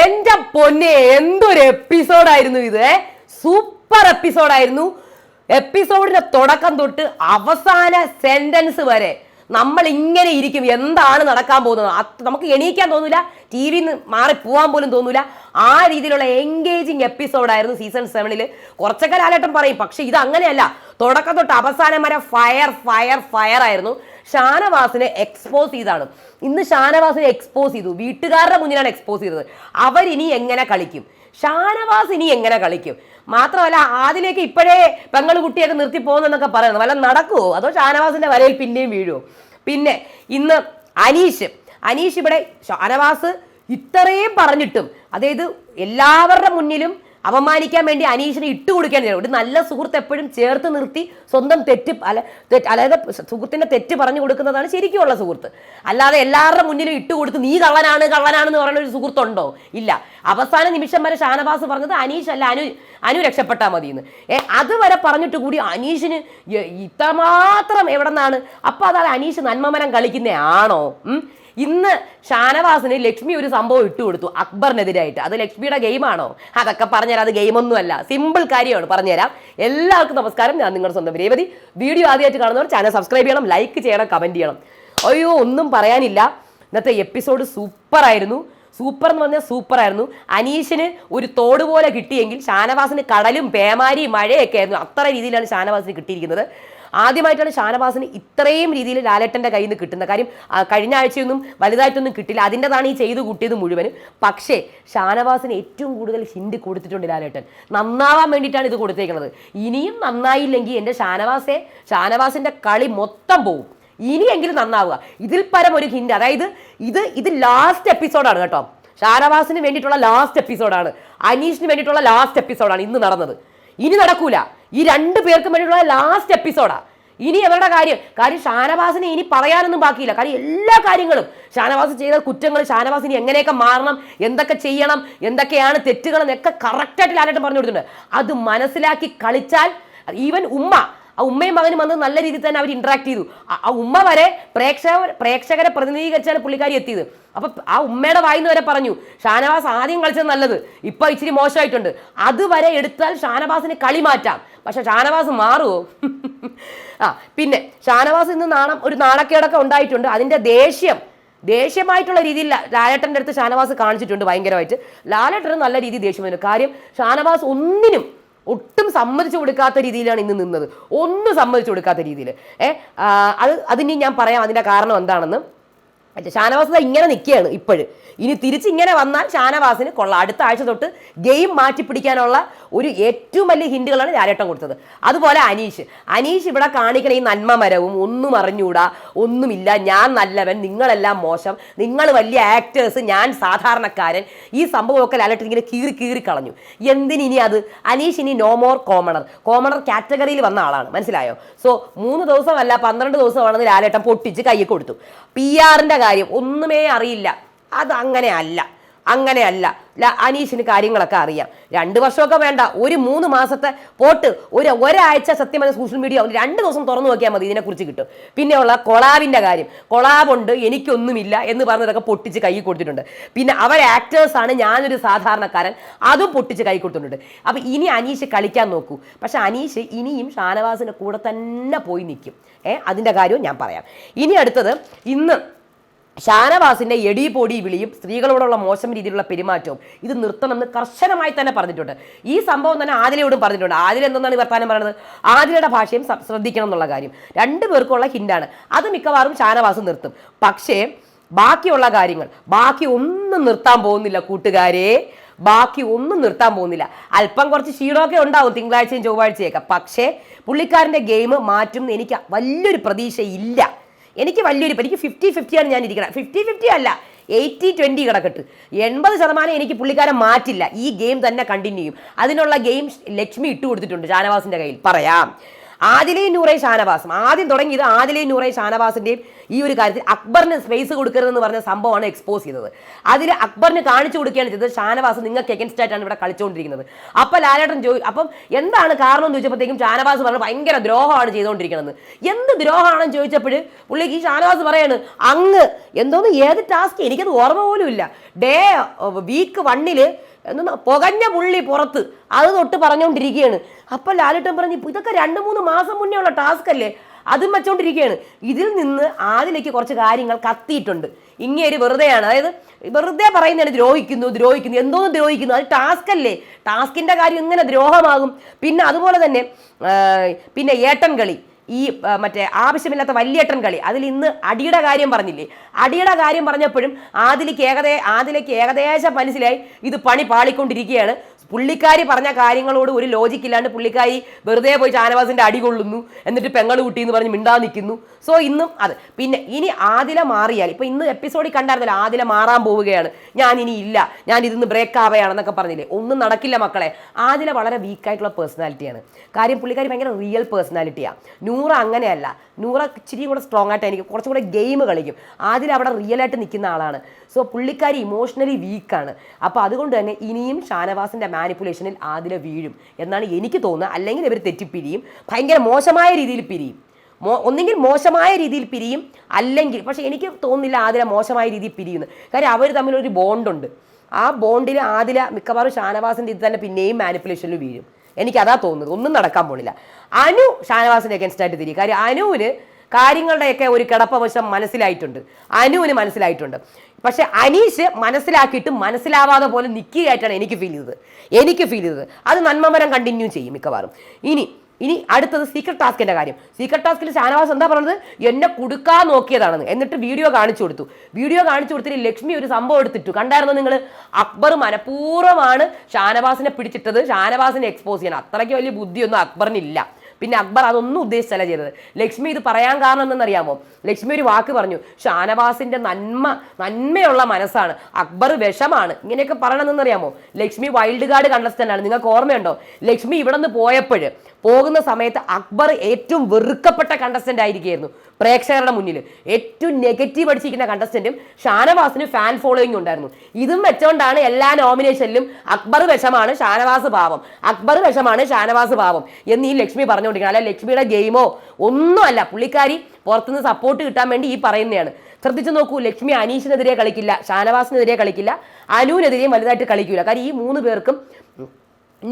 എന്റെ പൊന്നെ എന്തൊരു എപ്പിസോഡായിരുന്നു ഇത് സൂപ്പർ എപ്പിസോഡായിരുന്നു എപ്പിസോഡിന്റെ തുടക്കം തൊട്ട് അവസാന സെന്റൻസ് വരെ. നമ്മൾ ഇങ്ങനെ ഇരിക്കും. എന്താണ് നടക്കാൻ പോകുന്നത്? നമുക്ക് എണീക്കാൻ തോന്നില്ല ടി വിയിൽ നിന്ന് മാറി പോകാൻ പോലും തോന്നില്ല ആ രീതിയിലുള്ള എൻഗേജിങ് എപ്പിസോഡായിരുന്നു സീസൺ സെവനിൽ കുറച്ചൊക്കെ കാലഘട്ടം പറയും. പക്ഷേ ഇത് അങ്ങനെയല്ല. തുടക്കം തൊട്ട് അവസാനം വരെ ഫയർ ഫയർ ഫയർ ആയിരുന്നു. ഷാനവാസിനെ എക്സ്പോസ് ചെയ്താണ്. ഇന്ന് ഷാനവാസിനെ എക്സ്പോസ് ചെയ്തു. വീട്ടുകാരുടെ മുന്നിലാണ് എക്സ്പോസ് ചെയ്തത്. അവരിനി എങ്ങനെ കളിക്കും? ഷാനവാസ് ഇനി എങ്ങനെ കളിക്കും? മാത്രമല്ല ആദിലേക്ക് ഇപ്പോഴേ പെങ്ങൾ കുട്ടിയൊക്കെ നിർത്തി പോകുന്നെന്നൊക്കെ പറയുന്നത് വല്ല നടക്കുമോ അതോ ഷാനവാസിന്റെ വലയിൽ പിന്നെയും വീഴുമോ പിന്നെ ഇന്ന് അനീഷ്. അനീഷ് ഇവിടെ ഷാനവാസ് ഇത്രയും പറഞ്ഞിട്ടും അതായത് എല്ലാവരുടെ മുന്നിലും അപമാനിക്കാൻ വേണ്ടി അനീഷിനെ ഇട്ട് കൊടുക്കാൻ ഒരു നല്ല സുഹൃത്ത് എപ്പോഴും ചേർത്ത് നിർത്തി സ്വന്തം തെറ്റ് അല്ല തെറ്റ് അതായത് സുഹൃത്തിന്റെ തെറ്റ് പറഞ്ഞു കൊടുക്കുന്നതാണ് ശരിക്കുമുള്ള സുഹൃത്ത്. അല്ലാതെ എല്ലാവരുടെ മുന്നിലും ഇട്ട് കൊടുത്ത് നീ കള്ളനാണ് കള്ളനാണെന്ന് പറയുന്ന ഒരു സുഹൃത്തുണ്ടോ? ഇല്ല. അവസാന നിമിഷം വരെ ഷാനവാസ് പറഞ്ഞത് അനീഷ് അല്ല അനു അനു രക്ഷപ്പെട്ടാൽ മതി എന്ന് ഏ അതുവരെ പറഞ്ഞിട്ട് കൂടി അനീഷിന് ഇത്രമാത്രം എവിടെ നിന്നാണ് അപ്പോൾ അതാണ് അനീഷ് നന്മമരം കളിക്കുന്നേ ആണോ? ഇന്ന് ഷാനവാസിന് ലക്ഷ്മി ഒരു സംഭവം ഇട്ടു കൊടുത്തു അക്ബറിനെതിരായിട്ട്. അത് ലക്ഷ്മിയുടെ ഗെയിമാണോ അതൊക്കെ പറഞ്ഞുതരാം. അത് ഗെയിമൊന്നുമല്ല സിമ്പിൾ കാര്യമാണ് പറഞ്ഞുതരാം. എല്ലാവർക്കും നമസ്കാരം. ഞാൻ നിങ്ങളുടെ സ്വന്തം രേവതി. വീഡിയോ ആദ്യമായിട്ട് കാണുന്നവർ ചാനൽ സബ്സ്ക്രൈബ് ചെയ്യണം ലൈക്ക് ചെയ്യണം കമന്റ് ചെയ്യണം. അയ്യോ ഒന്നും പറയാനില്ല. ഇന്നത്തെ എപ്പിസോഡ് സൂപ്പർ ആയിരുന്നു. സൂപ്പർ എന്ന് പറഞ്ഞാൽ സൂപ്പർ ആയിരുന്നു. അനീഷിന് ഒരു തോട് പോലെ കിട്ടിയെങ്കിൽ ഷാനവാസിന് കടലും പേമാരിയും മഴയൊക്കെ ആയിരുന്നു. അത്ര രീതിയിലാണ് ഷാനവാസിന് കിട്ടിയിരിക്കുന്നത്. ആദ്യമായിട്ടാണ് ഷാനവാസിന് ഇത്രയും രീതിയിൽ ലാലേട്ടന്റെ കയ്യിൽ നിന്ന് കിട്ടുന്നത് കാര്യം കഴിഞ്ഞ ആഴ്ചയൊന്നും വലുതായിട്ടൊന്നും കിട്ടില്ല. അതിന്റെതാണ് ഈ ചെയ്തു കൂട്ടിയത് മുഴുവനും. പക്ഷേ ഷാനവാസിന് ഏറ്റവും കൂടുതൽ ഹിൻഡ് കൊടുത്തിട്ടുണ്ട് ലാലേട്ടൻ. നന്നാവാൻ വേണ്ടിയിട്ടാണ് ഇത് കൊടുത്തേക്കുന്നത്. ഇനിയും നന്നായില്ലെങ്കിൽ എന്റെ ഷാനവാസെ ഷാനവാസിന്റെ കളി മൊത്തം പോവും. ഇനിയെങ്കിലും നന്നാവുക. ഇതിൽ പരം ഒരു ഹിൻഡ് അതായത് ഇത് ഇത് ലാസ്റ്റ് എപ്പിസോഡാണ് കേട്ടോ. ഷാനവാസിന് വേണ്ടിയിട്ടുള്ള ലാസ്റ്റ് എപ്പിസോഡാണ് അനീഷിന് വേണ്ടിയിട്ടുള്ള ലാസ്റ്റ് എപ്പിസോഡാണ് ഇന്ന് നടന്നത്. ഇനി നടക്കൂല. ഈ രണ്ട് പേർക്കും വേണ്ടിയിട്ടുള്ള ലാസ്റ്റ് എപ്പിസോഡാ ഇനി അവരുടെ കാര്യം. കാര്യം ഷാനവാസിനെ ഇനി പറയാനൊന്നും ബാക്കിയില്ല. കാര്യം എല്ലാ കാര്യങ്ങളും ഷാനവാസ് ചെയ്ത കുറ്റങ്ങൾ ഷാനവാസിന് എങ്ങനെയൊക്കെ മാറണം എന്തൊക്കെ ചെയ്യണം എന്തൊക്കെയാണ് തെറ്റുകൾ എന്നൊക്കെ കറക്റ്റായിട്ട് ലാലേട്ടൻ പറഞ്ഞു കൊടുത്തിട്ടുണ്ട്. അത് മനസ്സിലാക്കി കളിച്ചാൽ ഈവൻ ഉമ്മ ആ ഉമ്മയും മകനും വന്ന് നല്ല രീതിയിൽ തന്നെ അവർ ഇന്ററാക്ട് ചെയ്തു. ആ- ഉമ്മ വരെ പ്രേക്ഷക പ്രേക്ഷകരെ പ്രതിനിധീകരിച്ചാണ് പുള്ളിക്കാരി എത്തിയത്. അപ്പൊ ആ ഉമ്മയുടെ വായിന്ന് വരെ പറഞ്ഞു ഷാനവാസ് ആദ്യം കളിച്ചത് നല്ലത് ഇപ്പൊ ഇച്ചിരി മോശമായിട്ടുണ്ട്. അതുവരെ എടുത്താൽ ഷാനവാസിന് കളി മാറ്റാം. പക്ഷെ ഷാനവാസ് മാറുമോ ആ പിന്നെ ഷാനവാസ് ഇന്ന് നാണം ഒരു നാണക്കേടൊക്കെ ഉണ്ടായിട്ടുണ്ട്. അതിന്റെ ദേഷ്യം ദേഷ്യമായിട്ടുള്ള രീതിയിൽ ലാലേട്ടന്റെ അടുത്ത് ഷാനവാസ് കാണിച്ചിട്ടുണ്ട് ഭയങ്കരമായിട്ട്. ലാലേട്ടന് നല്ല രീതിയിൽ ദേഷ്യം വരുന്നു കാര്യം ഷാനവാസ് ഒന്നിനും ഒട്ടും സമ്മതിച്ചു കൊടുക്കാത്ത രീതിയിലാണ് ഇന്ന് നിന്നത്. ഒന്നും സമ്മതിച്ചു കൊടുക്കാത്ത രീതിയിൽ ഏഹ് അത് അതിന് ഞാൻ പറയാം അതിന്റെ കാരണം എന്താണെന്ന്. മറ്റേ ഷാനവാസ് ഇങ്ങനെ നിൽക്കുകയാണ് ഇപ്പോഴും. ഇനി തിരിച്ച് ഇങ്ങനെ വന്നാൽ ഷാനവാസിന് കൊള്ളാം. അടുത്ത ആഴ്ച തൊട്ട് ഗെയിം മാറ്റി പിടിക്കാനുള്ള ഒരു ഏറ്റവും വലിയ ഹിന്റുകളാണ് ലാലേട്ടൻ കൊടുത്തത്. അതുപോലെ അനീഷ്. അനീഷ് ഇവിടെ കാണിക്കണ ഈ നന്മ മരവും ഒന്നും അറിഞ്ഞൂടാ. ഒന്നുമില്ല. ഞാൻ നല്ലവൻ. നിങ്ങളെല്ലാം മോശം. നിങ്ങൾ വലിയ ആക്ടേഴ്സ് ഞാൻ സാധാരണക്കാരൻ. ഈ സംഭവമൊക്കെ ലാലേട്ടൻ ഇങ്ങനെ കീറി കീറി കളഞ്ഞു. എന്തിനി അത്? അനീഷ് ഇനി നോ മോർ കോമണർ കോമണർ കാറ്റഗറിയിൽ വന്ന ആളാണ്. മനസ്സിലായോ? സോ മൂന്ന് ദിവസമല്ല പന്ത്രണ്ട് ദിവസമാണെന്ന് ലാലേട്ടൻ പൊട്ടിച്ച് കൈ കൊടുത്തു. പി ആറിന്റെ കാര്യം ഒന്നുമേ അറിയില്ല. അത് അങ്ങനെ അല്ല. അങ്ങനെയല്ല ല- അനീഷിന് കാര്യങ്ങളൊക്കെ അറിയാം. രണ്ട് വർഷമൊക്കെ വേണ്ട. ഒരു മൂന്ന് മാസത്തെ പോട്ട് ഒരു ഒരാഴ്ച സത്യം സോഷ്യൽ മീഡിയ രണ്ട് ദിവസം തുറന്നു നോക്കിയാൽ മതി ഇതിനെക്കുറിച്ച് കിട്ടും. പിന്നെയുള്ള കൊളാബിന്റെ കാര്യം. കൊളാബുണ്ട് എനിക്കൊന്നുമില്ല എന്ന് പറഞ്ഞതൊക്കെ പൊട്ടിച്ച് കൈ കൊടുത്തിട്ടുണ്ട്. പിന്നെ അവർ ആക്ടേഴ്സാണ് ഞാനൊരു സാധാരണക്കാരൻ. അതും പൊട്ടിച്ച് കൈ കൊടുത്തിട്ടുണ്ട്. അപ്പം ഇനി അനീഷ് കളിക്കാൻ നോക്കൂ. പക്ഷെ അനീഷ് ഇനിയും ഷാനവാസിന്റെ കൂടെ തന്നെ പോയി നിൽക്കും. ഏഹ് അതിന്റെ കാര്യവും ഞാൻ പറയാം. ഇനി അടുത്തത് ഇന്ന് ഷാനവാസിന്റെ എടി പൊടി വിളിയും സ്ത്രീകളോടുള്ള മോശം രീതിയിലുള്ള പെരുമാറ്റവും ഇത് നിർത്തണമെന്ന് കർശനമായി തന്നെ പറഞ്ഞിട്ടുണ്ട്. ഈ സംഭവം തന്നെ ആദിലയോടും പറഞ്ഞിട്ടുണ്ട്. ആദില എന്തെന്നാണ് വർത്താനം പറയുന്നത്? ആദിലയുടെ ഭാഷയും ശ്രദ്ധിക്കണം എന്നുള്ള കാര്യം. രണ്ടു പേർക്കുള്ള ഹിന്റാണ്. അത് മിക്കവാറും ഷാനവാസ് നിർത്തും. പക്ഷേ ബാക്കിയുള്ള കാര്യങ്ങൾ ബാക്കി ഒന്നും നിർത്താൻ പോകുന്നില്ല കൂട്ടുകാരെ. ബാക്കി ഒന്നും നിർത്താൻ പോകുന്നില്ല. അല്പം കുറച്ച് ക്ഷീണമൊക്കെ ഉണ്ടാവും തിങ്കളാഴ്ചയും ചൊവ്വാഴ്ചയൊക്കെ. പക്ഷേ പുള്ളിക്കാരന്റെ ഗെയിം മാറ്റും എനിക്ക് വലിയൊരു പ്രതീക്ഷയില്ല. എനിക്ക് വലിയൊരു എനിക്ക് ഫിഫ്റ്റി ഫിഫ്റ്റിയാണ് ഞാൻ ഇരിക്കുന്നത് ഫിഫ്റ്റി ഫിഫ്റ്റി അല്ല എയ്റ്റി ട്വന്റി കിടക്കട്ട് എൺപത് ശതമാനം എനിക്ക് പുള്ളിക്കാരൻ മാറ്റില്ല. ഈ ഗെയിം തന്നെ കണ്ടിന്യൂ ചെയ്യും. അതിനുള്ള ഗെയിം ലക്ഷ്മി ഇട്ട് കൊടുത്തിട്ടുണ്ട് ഷാനവാസിന്റെ കയ്യിൽ. പറയാം. ആദിലയും നൂറേ ഷാനവാസും. ആദ്യം തുടങ്ങിയത് ആദിലയും നൂറേ ഷാനവാസിന്റെയും ഈ ഒരു കാര്യത്തിൽ അക്ബറിന് സ്പേസ് കൊടുക്കരുതെന്ന് പറഞ്ഞ സംഭവമാണ് എക്സ്പോസ് ചെയ്തത്. അതിൽ അക്ബറിന് കാണിച്ചു കൊടുക്കുകയാണ് ചെയ്തത് ഷാനവാസ് നിങ്ങൾക്ക് എഗൻസ്റ്റ് ആയിട്ടാണ് ഇവിടെ കളിച്ചുകൊണ്ടിരിക്കുന്നത് അപ്പൊ ലാലേട്ടൻ ചോദി അപ്പം എന്താണ് കാരണം എന്ന് ചോദിച്ചപ്പോഴത്തേക്കും ഷാനവാസ് പറഞ്ഞു ഭയങ്കര ദ്രോഹമാണ് ചെയ്തുകൊണ്ടിരിക്കുന്നത് എന്ത് ദ്രോഹമാണെന്ന് ചോദിച്ചപ്പോൾ പുള്ളിക്ക് ഈ ഷാനവാസ് പറയാണ് അങ്ങ് എന്തോന്ന് ഏത് ടാസ്ക് എനിക്കത് ഓർമ്മ പോലും ഇല്ല. ഡേ വീക്ക് വണ്ണിൽ എന്തോന്ന് പുകഞ്ഞ പുള്ളി പുറത്ത്. അത് തൊട്ട് പറഞ്ഞുകൊണ്ടിരിക്കുകയാണ് അപ്പൊ ലാലിട്ടം പറഞ്ഞു "ഇപ്പൊ ഇതൊക്കെ രണ്ട് മൂന്ന് മാസം മുന്നേ ഉള്ള ടാസ്ക് അല്ലേ? അതും വെച്ചോണ്ടിരിക്കുകയാണ് ഇതിൽ നിന്ന് ആദിലേക്ക് കുറച്ച് കാര്യങ്ങൾ കത്തിയിട്ടുണ്ട്. ഇങ്ങേര് വെറുതെയാണ്. അതായത് വെറുതെ പറയുന്നതാണ് ദ്രോഹിക്കുന്നു ദ്രോഹിക്കുന്നു എന്തോന്ന് ദ്രോഹിക്കുന്നു? അത് ടാസ്ക് അല്ലേ? ടാസ്കിന്റെ കാര്യം ഇങ്ങനെ ദ്രോഹമാകും? പിന്നെ അതുപോലെ തന്നെ പിന്നെ ഏട്ടൻ കളി. ഈ മറ്റേ ആവശ്യമില്ലാത്ത വല്യേട്ടൻ കളി. അതിൽ ഇന്ന് അടിയുടെ കാര്യം പറഞ്ഞില്ലേ? അടിയുടെ കാര്യം പറഞ്ഞപ്പോഴും ആദിലേക്ക് ഏകദേ ആദിലേക്ക് ഏകദേശം മനസ്സിലായി ഇത് പണി പാളിക്കൊണ്ടിരിക്കുകയാണ്. പുള്ളിക്കാരി പറഞ്ഞ കാര്യങ്ങളോട് ഒരു ലോജിക്ക് ഇല്ലാണ്ട് പുള്ളിക്കാരി വെറുതെ പോയി ഷാനവാസിന്റെ അടി കൊള്ളുന്നു എന്നിട്ട് പെങ്ങൾ കുട്ടി എന്ന് പറഞ്ഞ് മിണ്ടാ നിൽക്കുന്നു. സോ ഇന്നും അത്. പിന്നെ ഇനി ആദില മാറിയാൽ ഇപ്പൊ ഇന്ന് എപ്പിസോഡിൽ കണ്ടായിരുന്നല്ലോ ആദില മാറാൻ പോവുകയാണ്. ഞാൻ ഇനി ഇല്ല ഞാൻ ഇതിന്ന് ബ്രേക്ക് ആവുകയാണെന്നൊക്കെ പറഞ്ഞില്ലേ? ഒന്നും നടക്കില്ല മക്കളെ. ആദില വളരെ വീക്കായിട്ടുള്ള പേഴ്സണാലിറ്റിയാണ് കാര്യം പുള്ളിക്കാരി ഭയങ്കര റിയൽ പേഴ്സണാലിറ്റിയാണ് നൂറ അങ്ങനെയല്ല. നൂറ ഇച്ചിരിയും കൂടെ സ്ട്രോങ് ആയിട്ട് എനിക്ക് കുറച്ചും കൂടെ ഗെയിം കളിക്കും. ആദില അവിടെ റിയൽ ആയിട്ട് നിൽക്കുന്ന ആളാണ്. സോ പുള്ളിക്കാരി ഇമോഷണലി വീക്കാണ് അപ്പോൾ അതുകൊണ്ട് തന്നെ ഇനിയും ഷാനവാസിന്റെ മാനിപ്പുലേഷനിൽ ആദില വീഴും എന്നാണ് എനിക്ക് തോന്നുന്നത്. അല്ലെങ്കിൽ ഇവർ തെറ്റിപ്പിരിയും. ഭയങ്കര മോശമായ രീതിയിൽ പിരിയും. മോ ഒന്നെങ്കിൽ മോശമായ രീതിയിൽ പിരിയും അല്ലെങ്കിൽ പക്ഷേ എനിക്ക് തോന്നുന്നില്ല ആദില മോശമായ രീതിയിൽ പിരിയുന്നു. കാര്യം അവർ തമ്മിലൊരു ബോണ്ടുണ്ട് ആ ബോണ്ടിൽ ആദില മിക്കവാറും ഷാനവാസിന്റെ ഇത് തന്നെ പിന്നെയും മാനിപ്പുലേഷനിൽ വീഴും. എനിക്ക് അതാ തോന്നുന്നത്. ഒന്നും നടക്കാൻ പോണില്ല. അനു ഷാനവാസിന്റെ അഗൻസ്റ്റ് ആയിട്ട് തിരിയും. കാര്യം അനുവിന് കാര്യങ്ങളുടെയൊക്കെ ഒരു കിടപ്പവശം മനസ്സിലായിട്ടുണ്ട്. അനുവിന് മനസ്സിലായിട്ടുണ്ട്. പക്ഷെ അനീഷ് മനസ്സിലാക്കിയിട്ട് മനസ്സിലാവാതെ പോലെ നിൽക്കുകയായിട്ടാണ് എനിക്ക് ഫീൽ ചെയ്തത്. എനിക്ക് ഫീൽ ചെയ്തത്. അത് നന്മമരം കണ്ടിന്യൂ ചെയ്യും മിക്കവാറും. ഇനി ഇനി അടുത്തത് സീക്രട്ട് ടാസ്കിന്റെ കാര്യം. സീക്രട്ട് ടാസ്കിൽ ഷാനവാസ് എന്താ പറഞ്ഞത്? എന്നെ കുടുക്കാൻ നോക്കിയതാണെന്ന്. എന്നിട്ട് വീഡിയോ കാണിച്ചു കൊടുത്തു. വീഡിയോ കാണിച്ചു കൊടുത്തിട്ട് ലക്ഷ്മി ഒരു സംഭവം എടുത്തിട്ടു. കണ്ടായിരുന്നു നിങ്ങൾ അക്ബർ മനഃപൂർവമാണ് ഷാനവാസിനെ പിടിച്ചിട്ടത്. ഷാനവാസിനെ എക്സ്പോസ് ചെയ്യാൻ അത്രയ്ക്ക് വലിയ ബുദ്ധിയൊന്നും അക്ബറിനില്ല. പിന്നെ അക്ബർ അതൊന്നും ഉദ്ദേശിച്ചല്ല ചെയ്തത്. ലക്ഷ്മി ഇത് പറയാൻ കാരണം എന്തെന്നറിയാമോ? ലക്ഷ്മി ഒരു വാക്ക് പറഞ്ഞു ഷാനവാസിന്റെ നന്മ നന്മയുള്ള മനസ്സാണ്. അക്ബർ വിഷമാണ്. ഇങ്ങനെയൊക്കെ പറയണമെന്നറിയാമോ ലക്ഷ്മി വൈൽഡ് കാർഡ് കണ്ടസ്റ്റന്റ് ആണ്. നിങ്ങൾക്ക് ഓർമ്മയുണ്ടോ? ലക്ഷ്മി ഇവിടെ നിന്ന് പോയപ്പോൾ പോകുന്ന സമയത്ത് അക്ബർ ഏറ്റവും വെറുക്കപ്പെട്ട കണ്ടസ്റ്റന്റ് ആയിരിക്കുകയായിരുന്നു. പ്രേക്ഷകരുടെ മുന്നിൽ ഏറ്റവും നെഗറ്റീവ് അടിച്ചിരിക്കുന്ന കണ്ടസ്റ്റന്റും ഷാനവാസിന് ഫാൻ ഫോളോയിങ് ഉണ്ടായിരുന്നു. ഇതും വെച്ചുകൊണ്ടാണ് എല്ലാ നോമിനേഷനിലും അക്ബർ വിഷമാണ് ഷാനവാസ് പാവം. അക്ബർ വിഷമാണ് ഷാനവാസ് പാവം എന്ന് ഈ ലക്ഷ്മി പറഞ്ഞുകൊണ്ടിരിക്കുന്നത് അല്ല ലക്ഷ്മിയുടെ ഗെയിമോ ഒന്നുമല്ല. പുള്ളിക്കാരി പുറത്തുനിന്ന് സപ്പോർട്ട് കിട്ടാൻ വേണ്ടി ഈ പറയുന്നതാണ്. ശ്രദ്ധിച്ചു നോക്കൂ ലക്ഷ്മി അനീഷിനെതിരെ കളിക്കില്ല ഷാനവാസിനെതിരെ കളിക്കില്ല അനുവിനെതിരെയും വലുതായിട്ട് കളിക്കില്ല കാര്യം ഈ മൂന്ന് പേർക്കും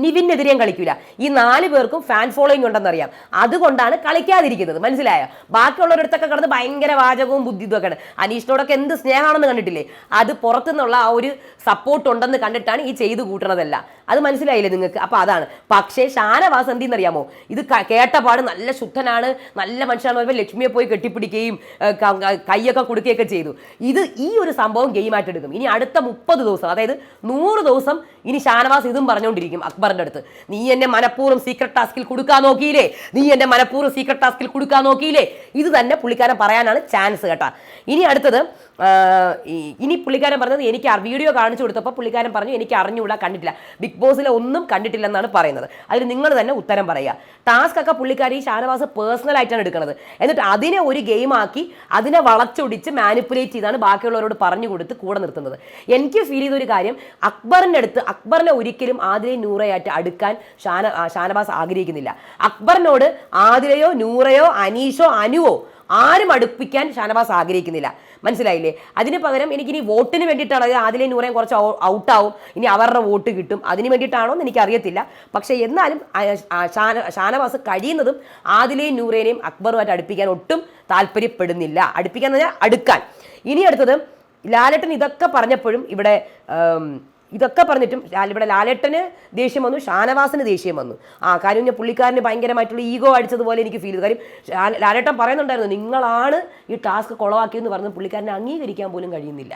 നിവിനെതിരെയും കളിക്കില്ല ഈ നാല് പേർക്കും ഫാൻ ഫോളോയിങ് ഉണ്ടെന്നറിയാം. അതുകൊണ്ടാണ് കളിക്കാതിരിക്കുന്നത്. മനസ്സിലായോ? ബാക്കിയുള്ളവരടുത്തൊക്കെ കടന്ന് ഭയങ്കര വാചകവും ബുദ്ധി ഇതൊക്കെയാണ് അനീഷിനോടൊക്കെ എന്ത് സ്നേഹമാണെന്ന് കണ്ടിട്ടില്ലേ? അത് പുറത്തുനിന്നുള്ള ആ ഒരു സപ്പോർട്ട് ഉണ്ടെന്ന് കണ്ടിട്ടാണ് ഈ ചെയ്തു കൂട്ടണതല്ല. അത് മനസ്സിലായില്ലേ നിങ്ങൾക്ക്? അപ്പൊ അതാണ്. പക്ഷേ ഷാനവാസ് എന്തെന്നറിയാമോ ഇത് കേട്ട കേട്ടപാട് നല്ല ശുദ്ധനാണ് നല്ല മനുഷ്യനാണ് പറയുമ്പോൾ ലക്ഷ്മിയെ പോയി കെട്ടിപ്പിടിക്കുകയും കൈയൊക്കെ കൊടുക്കുകയൊക്കെ ചെയ്തു. ഇത് ഈ ഒരു സംഭവം ഗെയിമായിട്ട് എടുക്കും. ഇനി അടുത്ത മുപ്പത് ദിവസം അതായത് നൂറ് ദിവസം ഇനി ഷാനവാസ് ഇതും പറഞ്ഞുകൊണ്ടിരിക്കും അക്ബറിന്റെ അടുത്ത്. നീ എന്നെ മനഃപൂർവം സീക്രട്ട് ടാസ്കിൽ കൊടുക്കാൻ നോക്കിയില്ലേ? നീ എന്നെ മനഃപൂർവം സീക്രട്ട് ടാസ്കിൽ കൊടുക്കാൻ നോക്കിയില്ലേ? ഇത് തന്നെ പുള്ളിക്കാരൻ പറയാനാണ് ചാൻസ് കേട്ടാ. ഇനി അടുത്തത് ഇനി പുള്ളിക്കാരൻ പറഞ്ഞത് എനിക്ക് വീഡിയോ കാണിച്ചു കൊടുത്തപ്പോൾ പുള്ളിക്കാരൻ പറഞ്ഞു എനിക്ക് അറിഞ്ഞുകൂടാ കണ്ടിട്ടില്ല. ബിഗ് ബോസിലെ ഒന്നും കണ്ടിട്ടില്ലെന്നാണ് പറയുന്നത്. അതിന് നിങ്ങൾ തന്നെ ഉത്തരം പറയുക. ടാസ്ക് ഒക്കെ പുള്ളിക്കാരി ഷാനവാസ് പേഴ്സണൽ ആയിട്ടാണ് എടുക്കുന്നത്. എന്നിട്ട് അതിനെ ഒരു ഗെയിം ആക്കി അതിനെ വളച്ചൊടിച്ച് മാനിപ്പുലേറ്റ് ചെയ്താണ് ബാക്കിയുള്ളവരോട് പറഞ്ഞു കൊടുത്ത് കൂടെ നിർത്തുന്നത്. എനിക്ക് ഫീൽ ചെയ്തൊരു കാര്യം അക്ബറിന്റെ അടുത്ത് അക്ബറിനെ ഒരിക്കലും ആതിരെ നൂറയായിട്ട് അടുക്കാൻ ഷാന ഷാനവാസ് ആഗ്രഹിക്കുന്നില്ല. അക്ബറിനോട് ആതിരയോ നൂറയോ അനീഷോ അനുവോ ആരും അടുപ്പിക്കാൻ ഷാനവാസ് ആഗ്രഹിക്കുന്നില്ല. മനസ്സിലായില്ലേ? അതിന് പകരം എനിക്കിനി വോട്ടിന് വേണ്ടിയിട്ടാണ്. അതായത് ആദിലെ നൂറേം കുറച്ച് ഔട്ടാവും. ഇനി അവരുടെ വോട്ട് കിട്ടും. അതിന് വേണ്ടിയിട്ടാണോ എന്ന് എനിക്കറിയത്തില്ല. പക്ഷേ എന്നാലും ഷാനവാസ് കഴിയുന്നതും ആദിലെയും നൂറേനെയും അക്ബറുമായിട്ട് അടുപ്പിക്കാൻ ഒട്ടും താല്പര്യപ്പെടുന്നില്ല. അടുപ്പിക്കാൻ പറഞ്ഞാൽ അടുക്കാൻ. ഇനി അടുത്തത് ലാലട്ടൻ ഇതൊക്കെ പറഞ്ഞപ്പോഴും ഇവിടെ ഇതൊക്കെ പറഞ്ഞിട്ടും ഇവിടെ ലാലേട്ടന് ദേഷ്യം വന്നു ഷാനവാസിന് ദേഷ്യം വന്നു. ആ കാര്യം ഞാൻ പുള്ളിക്കാരന് ഭയങ്കരമായിട്ടുള്ള ഈഗോ അടിച്ചതുപോലെ എനിക്ക് ഫീൽ ചെയ്തു. കാര്യം ലാലേട്ടൻ പറയുന്നുണ്ടായിരുന്നു നിങ്ങളാണ് ഈ ടാസ്ക് കുളവാക്കിയെന്ന് പറഞ്ഞ് പുള്ളിക്കാരനെ അംഗീകരിക്കാൻ പോലും കഴിയുന്നില്ല.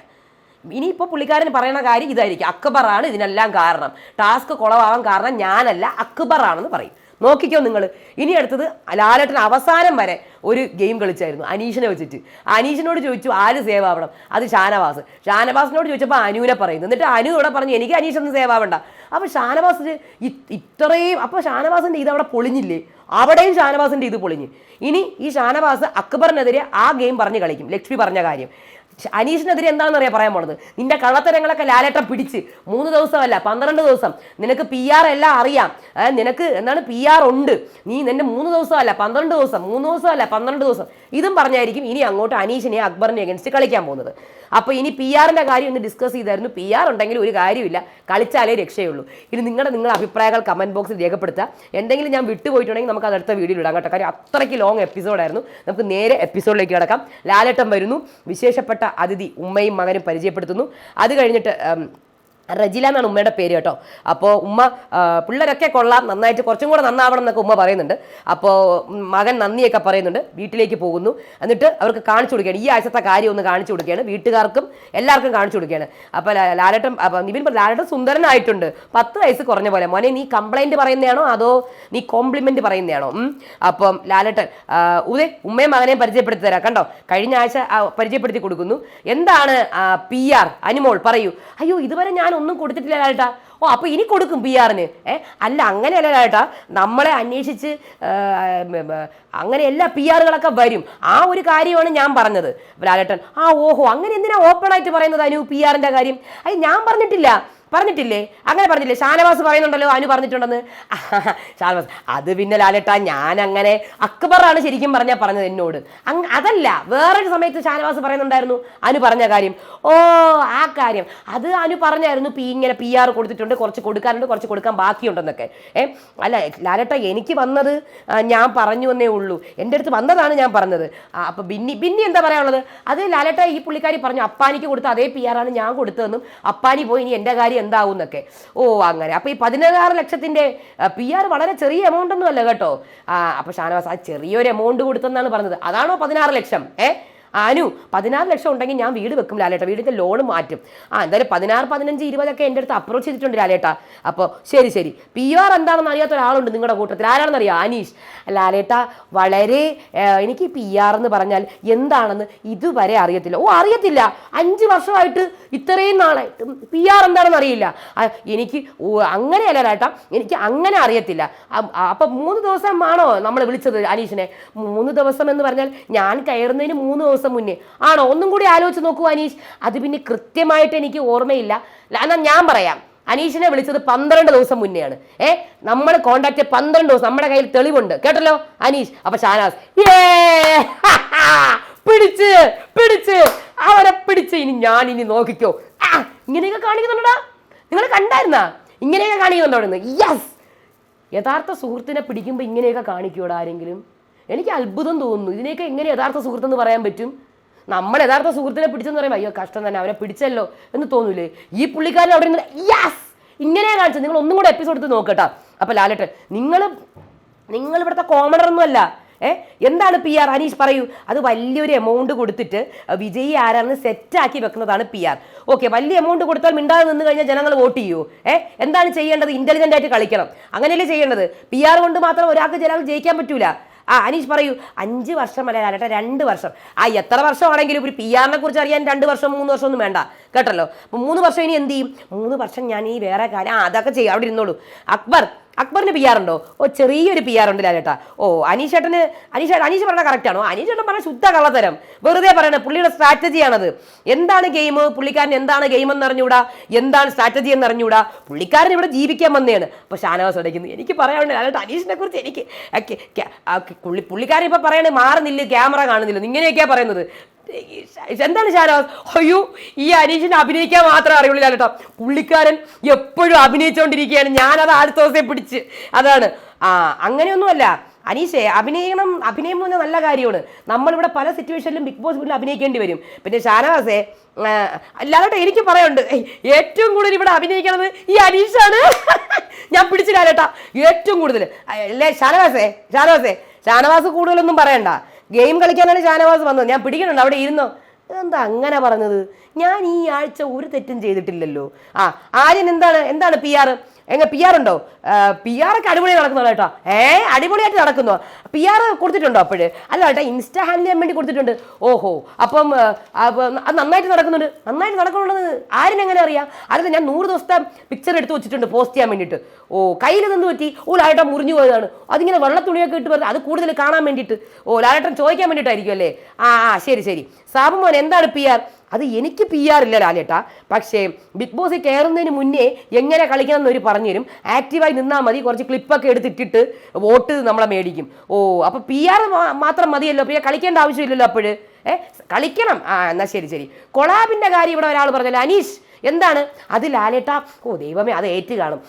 ഇനിയിപ്പോൾ പുള്ളിക്കാരൻ പറയുന്ന കാര്യം ഇതായിരിക്കും. അക്ബറാണ് ഇതിനെല്ലാം കാരണം. ടാസ്ക് കുളവാകാൻ കാരണം ഞാനല്ല അക്ബറാണെന്ന് പറയും. നോക്കിക്കോ നിങ്ങൾ ഇനി അടുത്തത് ലാലേട്ടൻ അവസാനം വരെ ഒരു ഗെയിം കളിച്ചായിരുന്നു അനീഷിനെ വെച്ചിട്ട്. അനീഷിനോട് ചോദിച്ചു ആര് സേവ് ആവണം? അത് ഷാനവാസ്. ഷാനവാസിനോട് ചോദിച്ചപ്പോൾ അനുവിനെ പറയുന്നു. എന്നിട്ട് അനു ഇവിടെ പറഞ്ഞു എനിക്ക് അനീഷ് ഒന്നും സേവ് ആവണ്ട. അപ്പോൾ ഷാനവാസ് ഇത്രയും അപ്പോൾ ഷാനവാസിന്റെ ഇത് അവിടെ പൊളിഞ്ഞില്ലേ? അവിടെയും ഷാനവാസിന്റെ ഇത് പൊളിഞ്ഞ്. ഇനി ഈ ഷാനവാസ് അക്ബറിനെതിരെ ആ ഗെയിം പറഞ്ഞ് കളിക്കും ലക്ഷ്മി പറഞ്ഞ കാര്യം. അനീഷിനെതിരെ എന്താണെന്ന് അറിയാം പറയാൻ പോണത്. നിന്റെ കള്ളത്തരങ്ങളൊക്കെ ലാലേട്ടം പിടിച്ച് മൂന്ന് ദിവസമല്ല പന്ത്രണ്ട് ദിവസം. നിനക്ക് പി ആർ എല്ലാം അറിയാം. നിനക്ക് എന്താണ് പി ആർ ഉണ്ട്. നീ നിന്റെ മൂന്ന് ദിവസമല്ല പന്ത്രണ്ട് ദിവസം മൂന്ന് ദിവസമല്ല പന്ത്രണ്ട് ദിവസം. ഇതും പറഞ്ഞായിരിക്കും ഇനി അങ്ങോട്ട് അനീഷിനെ അക്ബറിനെ അഗൻസ്റ്റ് കളിക്കാൻ പോകുന്നത്. അപ്പോൾ ഇനി പി ആറിന്റെ കാര്യം ഒന്ന് ഡിസ്കസ് ചെയ്തായിരുന്നു. പി ആർ ഉണ്ടെങ്കിൽ ഒരു കാര്യമില്ല. കളിച്ചാലേ രക്ഷയുള്ളൂ. ഇനി നിങ്ങളുടെ നിങ്ങളുടെ അഭിപ്രായങ്ങൾ കമന്റ് ബോക്സിൽ രേഖപ്പെടുത്തുക. എന്തെങ്കിലും ഞാൻ വിട്ടുപോയിട്ടുണ്ടെങ്കിൽ നമുക്ക് അത് അടുത്ത വീഡിയോയിൽ ഇടാം കേട്ടോ. കാര്യം അത്രയ്ക്ക് ലോങ് എപ്പിസോഡായിരുന്നു നമുക്ക് നേരെ എപ്പിസോഡിലേക്ക് കിടക്കാം. ലാലേട്ടം വരുന്നു. വിശേഷപ്പെട്ട അതിഥി ഉമ്മയും മകനും പരിചയപ്പെടുത്തുന്നു. അത് കഴിഞ്ഞിട്ട് റജില എന്നാണ് ഉമ്മയുടെ പേര് കേട്ടോ. അപ്പോൾ ഉമ്മ പിള്ളേരൊക്കെ കൊള്ളാം നന്നായിട്ട് കുറച്ചും കൂടെ നന്നാവണം എന്നൊക്കെ ഉമ്മ പറയുന്നുണ്ട്. അപ്പോൾ മകൻ നന്ദിയൊക്കെ പറയുന്നുണ്ട് വീട്ടിലേക്ക് പോകുന്നു. എന്നിട്ട് അവർക്ക് കാണിച്ചു കൊടുക്കുകയാണ്. ഈ ആഴ്ചത്തെ കാര്യം ഒന്ന് കാണിച്ചു കൊടുക്കുകയാണ്. വീട്ടുകാർക്കും എല്ലാവർക്കും കാണിച്ചു കൊടുക്കുകയാണ്. അപ്പോൾ ലാലേട്ടൻ അപ്പോൾ നിവിൻ ലാലേട്ടൻ സുന്ദരനായിട്ടുണ്ട്. പത്ത് വയസ്സ് കുറഞ്ഞ പോലെ. മോനെ നീ കംപ്ലൈന്റ് പറയുന്നതാണോ അതോ നീ കോംപ്ലിമെന്റ് പറയുന്നതാണോ. അപ്പം ലാലേട്ടൻ ആ, ഉദയ് ഉമ്മയും മകനെയും പരിചയപ്പെടുത്തി തരാം. കണ്ടോ? കഴിഞ്ഞ ആഴ്ച പരിചയപ്പെടുത്തി കൊടുക്കുന്നു. എന്താണ് പി ആർ അനുമോൾ പറയൂ. അയ്യോ ഇതുവരെ ഞാൻ ഒന്നും കൊടുത്തിട്ടില്ല ലാലേട്ടാ ഓ അപ്പൊ ഇനി കൊടുക്കും പി ആറിന് ഏ അല്ല അങ്ങനെയല്ല ലാലേട്ടാ നമ്മളെ അന്വേഷിച്ച് ആ, ഉം, ഉം, അങ്ങനെ എല്ലാ പി ആറുകളൊക്കെ വരും. ആ ഒരു കാര്യമാണ് ഞാൻ പറഞ്ഞത്. ലാലേട്ടൻ ആ ഓഹോ അങ്ങനെ എന്തിനാ ഓപ്പൺ ആയിട്ട് പറയുന്നത് അനു പി ആറിന്റെ കാര്യം? അത് ഞാൻ പറഞ്ഞിട്ടില്ല. പറഞ്ഞിട്ടില്ലേ? അങ്ങനെ പറഞ്ഞില്ലേ ഷാനവാസ് പറയുന്നുണ്ടല്ലോ അനു പറഞ്ഞിട്ടുണ്ടെന്ന്. ഷാനവാസ് അത് പിന്നെ ലാലേട്ടാ ഞാൻ അങ്ങനെ അക്ബറാണ് ശരിക്കും പറഞ്ഞാൽ പറഞ്ഞത് എന്നോട്. അങ് അതല്ല വേറൊരു സമയത്ത് ഷാനവാസ് പറയുന്നുണ്ടായിരുന്നു അനു പറഞ്ഞ കാര്യം. ഓ ആ കാര്യം. അത് അനു പറഞ്ഞായിരുന്നു പി ഇങ്ങനെ പി ആർ കൊടുത്തിട്ടുണ്ട് കുറച്ച് കൊടുക്കാനുണ്ട് കുറച്ച് കൊടുക്കാൻ ബാക്കിയുണ്ടെന്നൊക്കെ. ഏ അല്ല ലാലേട്ട എനിക്ക് വന്നത് ഞാൻ പറഞ്ഞു എന്നേ ഉള്ളൂ. എന്റെ അടുത്ത് വന്നതാണ് ഞാൻ പറഞ്ഞത്. അപ്പോൾ ബിന്നി ബിന്നി എന്താ പറയാനുള്ളത്? അത് ലാലേട്ട ഈ പുള്ളിക്കാരി പറഞ്ഞു അപ്പാനിക്ക് കൊടുത്ത അതേ പി ആർ ആണ് ഞാൻ കൊടുത്തതെന്നും അപ്പാനി പോയി ഇനി എന്റെ കാര്യം എന്താവും എന്നൊക്കെ ഓ അങ്ങനെ. അപ്പൊ ഈ പതിനാറ് ലക്ഷത്തിന്റെ പി ആർ വളരെ ചെറിയ എമൗണ്ട് ഒന്നും അല്ല കേട്ടോ. ആ അപ്പൊ ഷാനവാസ് ആ ചെറിയൊരു എമൗണ്ട് കൊടുത്തെന്നാണ് പറഞ്ഞത്. അതാണോ പതിനാറ് ലക്ഷം? ഏ? അനു പതിനാറ് ലക്ഷം ഉണ്ടെങ്കിൽ ഞാൻ വീട് വെക്കും ലാലേട്ട. വീടിന്റെ ലോൺ മാറ്റും. ആ എന്തായാലും പതിനാറ് പതിനഞ്ച് ഇരുപതൊക്കെ എന്റെ അടുത്ത് അപ്രോച്ച് ചെയ്തിട്ടുണ്ട് ലാലേട്ട. അപ്പോൾ ശരി ശരി. പി ആർ എന്താണെന്ന് അറിയാത്ത ഒരാളുണ്ട് നിങ്ങളുടെ കൂട്ടത്തിൽ. ആരാണെന്ന് അറിയാം? അനീഷ്. ലാലേട്ട വളരെ എനിക്ക് പി ആർ എന്ന് പറഞ്ഞാൽ എന്താണെന്ന് ഇതുവരെ അറിയത്തില്ല. ഓ അറിയത്തില്ല. അഞ്ച് വർഷമായിട്ട് ഇത്രയും നാളായിട്ട് പി ആർ എന്താണെന്ന് അറിയില്ല. എനിക്ക് അങ്ങനെയല്ല ലാലേട്ട. എനിക്ക് അങ്ങനെ അറിയത്തില്ല. അപ്പം മൂന്ന് ആണോ നമ്മൾ വിളിച്ചത് അനീഷിനെ? മൂന്ന് ദിവസം എന്ന് പറഞ്ഞാൽ ഞാൻ കയറുന്നതിന് മൂന്ന് ദിവസം മുന്നേ. ആണോ? ഒന്നും കൂടി ആലോചിച്ച് നോക്കൂ അനീഷ്. അത് പിന്നെ കൃത്യമായിട്ട് എനിക്ക് ഓർമ്മയില്ല. എന്നാൽ ഞാൻ പറയാം. അനീഷിനെ വിളിച്ചത് പന്ത്രണ്ട് ദിവസം മുന്നെയാണ്. ഏ നമ്മൾ കോണ്ടാക്ട് പന്ത്രണ്ട് ദിവസം നമ്മുടെ കയ്യിൽ തെളിവുണ്ട്. കേട്ടല്ലോ അനീഷ്? അപ്പൊ ഷാനാസ് ഏ പിടിച്ച് പിടിച്ച് അവരെ പിടിച്ച്. ഇനി ഞാൻ ഇനി നോക്കിക്കോ. ഇങ്ങനെയൊക്കെ കാണിക്കുന്നുണ്ടടാ. നിങ്ങൾ കണ്ടായിരുന്നാ? ഇങ്ങനെയൊക്കെ കാണിക്കുന്നുണ്ടോ യെസ് യഥാർത്ഥ സുഹൃത്തിനെ പിടിക്കുമ്പോൾ ഇങ്ങനെയൊക്കെ കാണിക്കൂടാ ആരെങ്കിലും? എനിക്ക് അത്ഭുതം തോന്നുന്നു. ഇതിനെയൊക്കെ എങ്ങനെ യഥാർത്ഥ സുഹൃത്തെന്ന് പറയാൻ പറ്റും? നമ്മൾ യഥാർത്ഥ സുഹൃത്തിനെ പിടിച്ചെന്ന് പറയുമ്പോൾ അയ്യോ കഷ്ടം തന്നെ അവനെ പിടിച്ചല്ലോ എന്ന് തോന്നൂലേ? ഈ പുള്ളിക്കാരൻ അവിടെ നിന്ന് യാസ് ഇങ്ങനെയാണ് കാണിച്ചത്. നിങ്ങൾ ഒന്നും കൂടെ എപ്പിസോഡ് എടുത്ത് നോക്കട്ടാ. അപ്പൊ ലാലട്ടെ നിങ്ങൾ നിങ്ങൾ ഇവിടുത്തെ കോമണർ ഒന്നുമല്ല ഏ എന്താണ് പി ആർ അനീഷ് പറയൂ. അത് വലിയൊരു എമൗണ്ട് കൊടുത്തിട്ട് വിജയി ആരാണെന്ന് സെറ്റാക്കി വെക്കുന്നതാണ് പി ആർ ഓക്കെ വലിയ എമൗണ്ട് കൊടുത്താൽ മിണ്ടാതെ നിന്ന് കഴിഞ്ഞാൽ ജനങ്ങൾ വോട്ട് ചെയ്യൂ? ഏ എന്താണ് ചെയ്യേണ്ടത്? ഇന്റലിജന്റ് ആയിട്ട് കളിക്കണം. അങ്ങനെയല്ലേ ചെയ്യേണ്ടത്? പി ആർ കൊണ്ട് മാത്രം ഒരാൾക്ക് ജനങ്ങൾ ജയിക്കാൻ പറ്റൂല. ആ അനീഷ് പറയൂ അഞ്ച് വർഷം ലാലേട്ട രണ്ട് വർഷം. ആ എത്ര വർഷമാണെങ്കിലും ഒരു പി ആറിനെ കുറിച്ച് അറിയാൻ രണ്ട് വർഷം മൂന്ന് വർഷം ഒന്നും വേണ്ട. കേട്ടല്ലോ? അപ്പം മൂന്ന് വർഷം ഇനി എന്ത് ചെയ്യും? മൂന്ന് വർഷം ഞാൻ ഈ വേറെ കാര്യം അതൊക്കെ ചെയ്യും. അവിടെ ഇരുന്നോളൂ. അക്ബർ അക്ബറിന് പി ആർ ഉണ്ടോ? ഓ ചെറിയൊരു പി ആർ ഉണ്ട് ലാലേട്ടാ. ഓ അനീഷേട്ടന് അനീഷ് അനീഷ് പറഞ്ഞ കറക്റ്റ് ആണോ? അനീഷേട്ടൻ പറഞ്ഞ ശുദ്ധ കള്ളത്തരം. വെറുതെ പറയണ പുള്ളിയുടെ സ്ട്രാറ്റജിയാണത് എന്താണ് ഗെയിം പുള്ളിക്കാരൻ എന്താണ് ഗെയിം എന്ന് അറിഞ്ഞൂടാ? എന്താണ് സ്ട്രാറ്റജി എന്ന് അറിഞ്ഞൂടാ? പുള്ളിക്കാരൻ ഇവിടെ ജീവിക്കാൻ വന്നതാണ്. അപ്പൊ ഷാനവാസ് അടയ്ക്കുന്നു എനിക്ക് പറയാനുണ്ട് ലാലേട്ട അനീഷിനെ കുറിച്ച് എനിക്ക് പുള്ളി പുള്ളിക്കാരൻ ഇപ്പൊ പറയണേ മാറുന്നില്ല ക്യാമറ കാണുന്നില്ല. ഇങ്ങനെയൊക്കെയാ പറയുന്നത്. എന്താണ് ഷാനവാസ് അയ്യോ ഈ അനീഷിനെ അഭിനയിക്കാൻ മാത്രമേ അറിയുള്ളൂ കേട്ടോ. പുള്ളിക്കാരൻ എപ്പോഴും അഭിനയിച്ചുകൊണ്ടിരിക്കുകയാണ് ഞാനത് അടുത്ത ദിവസം പിടിച്ച്. അതാണ്. ആ അങ്ങനെയൊന്നുമല്ല. അനീഷേ അഭിനയിക്കണം അഭിനയം എന്ന് നല്ല കാര്യമാണ്. നമ്മളിവിടെ പല സിറ്റുവേഷനിലും ബിഗ് ബോസ് വീട്ടിൽ അഭിനയിക്കേണ്ടി വരും. പിന്നെ ഷാനവാസേ അല്ലാതെ എനിക്ക് പറയുണ്ട് ഏറ്റവും കൂടുതൽ ഇവിടെ അഭിനയിക്കണത് ഈ അനീഷാണ്. ഞാൻ പിടിച്ചിട്ടാലേട്ടാ ഏറ്റവും കൂടുതൽ. അല്ലേ ഷാനവാസേ ഷാനവാസേ. ഷാനവാസ് കൂടുതലൊന്നും പറയണ്ട. ഗെയിം കളിക്കാനാണ് ഷാനവാസ് വന്നത്. ഞാൻ പിടിക്കണുണ്ട് അവിടെ ഇരുന്നു? എന്താ അങ്ങനെ പറഞ്ഞത്? ഞാൻ ഈ ആഴ്ച ഒരു തെറ്റും ചെയ്തിട്ടില്ലല്ലോ. ആ ആര്യൻ എന്താണ്? എന്താണ് പി ആർ എങ്ങനെ പി ആർ ഉണ്ടോ? പി ആർ ഒക്കെ അടിപൊളി നടക്കുന്നതാണ് കേട്ടോ. ഏ അടിപൊളിയായിട്ട് നടക്കുന്നു. പി ആർ കൊടുത്തിട്ടുണ്ടോ അപ്പോഴ്? അല്ല കേട്ടോ ഇൻസ്റ്റ ഹാൻഡിൽ ചെയ്യാൻ വേണ്ടി കൊടുത്തിട്ടുണ്ട്. ഓഹോ അപ്പം അത് നന്നായിട്ട് നടക്കുന്നുണ്ട്. നന്നായിട്ട് നടക്കുന്നുള്ളത് എങ്ങനെ അറിയാം? അതായത് ഞാൻ നൂറ് ദിവസത്തെ പിക്ചർ എടുത്ത് വെച്ചിട്ടുണ്ട് പോസ്റ്റ് ചെയ്യാൻ വേണ്ടിയിട്ട്. ഓ കയ്യിൽ നിന്ന് പറ്റി. ഓ ലാലേട്ടൻ മുറിഞ്ഞു പോയതാണ്. അതിങ്ങനെ വെള്ള തുണിയൊക്കെ ഇട്ട് വരുന്നത് അത് കൂടുതൽ കാണാൻ വേണ്ടിയിട്ട്. ഓ ലാലേട്ടൻ ചോദിക്കാൻ വേണ്ടിയിട്ടായിരിക്കും അല്ലേ? ആ ആ ശരി ശരി. സാബു മോൻ എന്താണ് പി ആർ അത് എനിക്ക് പി ആർ ഇല്ല ലാലേട്ടാ പക്ഷേ ബിഗ് ബോസിൽ കയറുന്നതിന് മുന്നേ എങ്ങനെ കളിക്കണം എന്നൊരു പറഞ്ഞുതരും ആക്റ്റീവായി നിന്നാൽ മതി. കുറച്ച് ക്ലിപ്പൊക്കെ എടുത്തിട്ടിട്ട് വോട്ട് നമ്മളെ മേടിക്കും. ഓ അപ്പോൾ പി ആർ മാത്രം മതിയല്ലോ. പിന്നെ കളിക്കേണ്ട ആവശ്യമില്ലല്ലോ അപ്പോഴ്. ഏ കളിക്കണം. ആ എന്നാൽ ശരി ശരി. കൊളാബിന്റെ കാര്യം ഇവിടെ ഒരാൾ പറഞ്ഞല്ലോ. അനീഷ് എന്താണ്? അത് ലാലേട്ടാ ഓ ദൈവമേ അത് ഏറ്റു കാണും.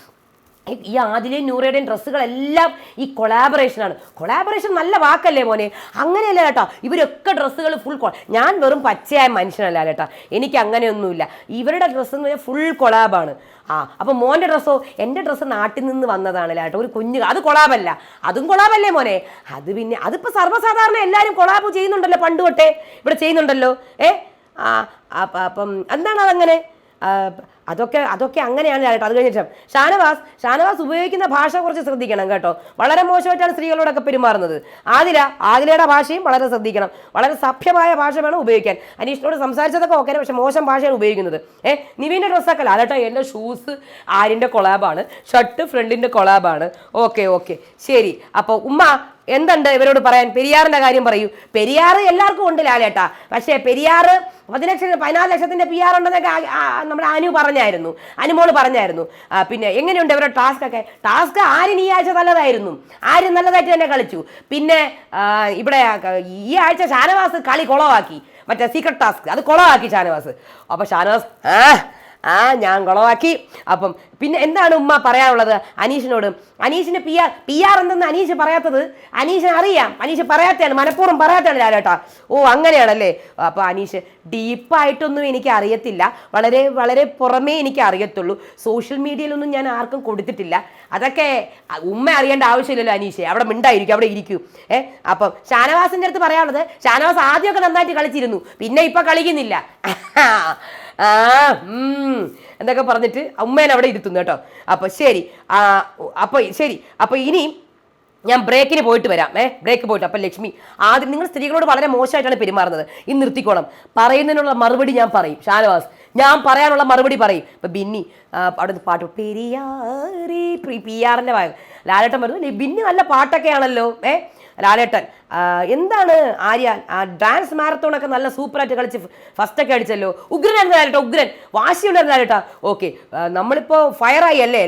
ഈ- ആദിലെയും നൂറയുടെയും ഡ്രസ്സുകളെല്ലാം ഈ കൊളാബറേഷനാണ് കൊളാബറേഷൻ നല്ല വാക്കല്ലേ മോനെ? അങ്ങനെയല്ല കേട്ടോ. ഇവരൊക്കെ ഡ്രസ്സുകൾ ഫുൾ ഞാൻ വെറും പച്ചയായ മനുഷ്യനല്ല കേട്ടോ. എനിക്ക് അങ്ങനെയൊന്നുമില്ല. ഇവരുടെ ഡ്രസ്സ് എന്ന് പറഞ്ഞാൽ ഫുൾ കൊളാബാണ് ആ അപ്പോൾ മോന്റെ ഡ്രസ്സോ? എന്റെ ഡ്രസ്സ് നാട്ടിൽ നിന്ന് വന്നതാണ് കേട്ടോ. ഒരു കുഞ്ഞ് അത് കൊളാബല്ല അതും കൊളാബല്ലേ മോനെ? അത് പിന്നെ അതിപ്പോൾ സർവസാധാരണ എല്ലാവരും കൊളാബ് ചെയ്യുന്നുണ്ടല്ലോ പണ്ട് തൊട്ടേ. ഇവിടെ ചെയ്യുന്നുണ്ടല്ലോ. ഏ? ആ അപ്പ- എന്താണ് അതങ്ങനെ? അതൊക്കെ അതൊക്കെ അങ്ങനെയാണ് കേട്ടോ അത് കഴിഞ്ഞിട്ട് ഷാനവാസ് ഷാനവാസ് ഉപയോഗിക്കുന്ന ഭാഷ കുറച്ച് ശ്രദ്ധിക്കണം കേട്ടോ. വളരെ മോശമായിട്ടാണ് സ്ത്രീകളോടൊക്കെ പെരുമാറുന്നത്. ആദില ആദിലയുടെ ഭാഷയും വളരെ ശ്രദ്ധിക്കണം. വളരെ സഭ്യമായ ഭാഷ വേണം ഉപയോഗിക്കാൻ. അനീഷിനോട് സംസാരിച്ചതൊക്കെ ഓക്കെ പക്ഷെ മോശം ഭാഷയാണ് ഉപയോഗിക്കുന്നത്. ഏ നിവിന്റെ ഡ്രസ്സൊക്കെ അല്ല കേട്ടോ എന്റെ ഷൂസ് ആരിന്റെ കൊളാബാണ് ഷർട്ട് ഫ്രണ്ടിന്റെ കൊളാബാണ്. Okay okay. ശരി അപ്പോൾ ഉമ്മ എന്തുണ്ട് ഇവരോട് പറയാൻ? പെരിയാറിന്റെ കാര്യം പറയൂ. പെരിയാർ എല്ലാവർക്കും ഉണ്ട് ലാലേട്ടാ. പക്ഷേ പെരിയാറ് പതിനക്ഷ പതിനാല് ലക്ഷത്തിന്റെ പി ആർ ഉണ്ടെന്നൊക്കെ നമ്മുടെ അനു പറഞ്ഞായിരുന്നു. അനുമോൾ പറഞ്ഞായിരുന്നു. പിന്നെ എങ്ങനെയുണ്ട് ഇവരുടെ ടാസ്ക് ഒക്കെ ടാസ്ക് ആര്യൻ ഈ ആഴ്ച നല്ലതായിരുന്നു? ആര്യൻ നല്ലതായിട്ട് തന്നെ കളിച്ചു? പിന്നെ ഇവിടെ ഈ ആഴ്ച ഷാനവാസ് കളി കുളവാക്കി. മറ്റേ സീക്രട്ട് ടാസ്ക് അത് കുളവാക്കി ഷാനവാസ്. അപ്പോൾ ഷാനവാസ് ആ ആ ഞാൻ കുളവാക്കി അപ്പം പിന്നെ എന്താണ് ഉമ്മ പറയാനുള്ളത്? അനീഷിനോട് അനീഷിന് പി ആർ പി ആർ എന്തെന്ന് അനീഷ് പറയാത്തത്? അനീഷിന് അറിയാം. അനീഷ് പറയാത്തതാണ് മനഃപൂർവം പറയാത്തതാണ് ലാലേട്ടാ. ഓ അങ്ങനെയാണല്ലേ? അപ്പോൾ അനീഷ് ഡീപ്പായിട്ടൊന്നും എനിക്ക് അറിയത്തില്ല. വളരെ വളരെ പുറമേ എനിക്ക് അറിയത്തുള്ളൂ. സോഷ്യൽ മീഡിയയിലൊന്നും ഞാൻ ആർക്കും കൊടുത്തിട്ടില്ല. അതൊക്കെ ഉമ്മ അറിയേണ്ട ആവശ്യമില്ലല്ലോ അനീഷെ. അവിടെ മിണ്ടായിരിക്കും അവിടെ ഇരിക്കൂ. ഏ അപ്പം ഷാനവാസിന്റെ അടുത്ത് പറയാനുള്ളത് ഷാനവാസ് ആദ്യമൊക്കെ നന്നായിട്ട് കളിച്ചിരുന്നു. പിന്നെ ഇപ്പം കളിക്കുന്നില്ല. ആ എന്നൊക്കെ പറഞ്ഞിട്ട് അമ്മേനെ അവിടെ ഇരുത്തുന്നു കേട്ടോ. അപ്പോൾ ശരി അപ്പോൾ ശരി അപ്പോൾ ഇനി ഞാൻ ബ്രേക്കിന് പോയിട്ട് വരാം ഏ ബ്രേക്ക് പോയിട്ട്. അപ്പം ലക്ഷ്മി ആദ്യം നിങ്ങൾ സ്ത്രീകളോട് വളരെ മോശമായിട്ടാണ് പെരുമാറുന്നത്. ഇന്ന് നിർത്തിക്കോണം. പറയുന്നതിനുള്ള മറുപടി ഞാൻ പറയും. ഷാനവാസ് ഞാൻ പറയാനുള്ള മറുപടി പറയും. ഇപ്പം ബിന്നി അവിടെ പാട്ട് പെരിയാറി പി ആറിന്റെ ലാലേട്ടൻ പറഞ്ഞു "ലേ, ബിന്നി നല്ല പാട്ടൊക്കെയാണല്ലോ ഏ ലാലേട്ടൻ. എന്താണ് ആര്യ? ആ ഡാൻസ് മാരത്തോണൊക്കെ നല്ല സൂപ്പറായിട്ട് കളിച്ച് ഫസ്റ്റ് ഒക്കെ അടിച്ചല്ലോ. ഉഗ്രനായിരുന്നു ലാലേട്ട ഉഗ്രൻ. വാശിയുണ്ടായിരുന്നു ലാലേട്ട. ഓക്കെ നമ്മളിപ്പോൾ ഫയറായി അല്ലേ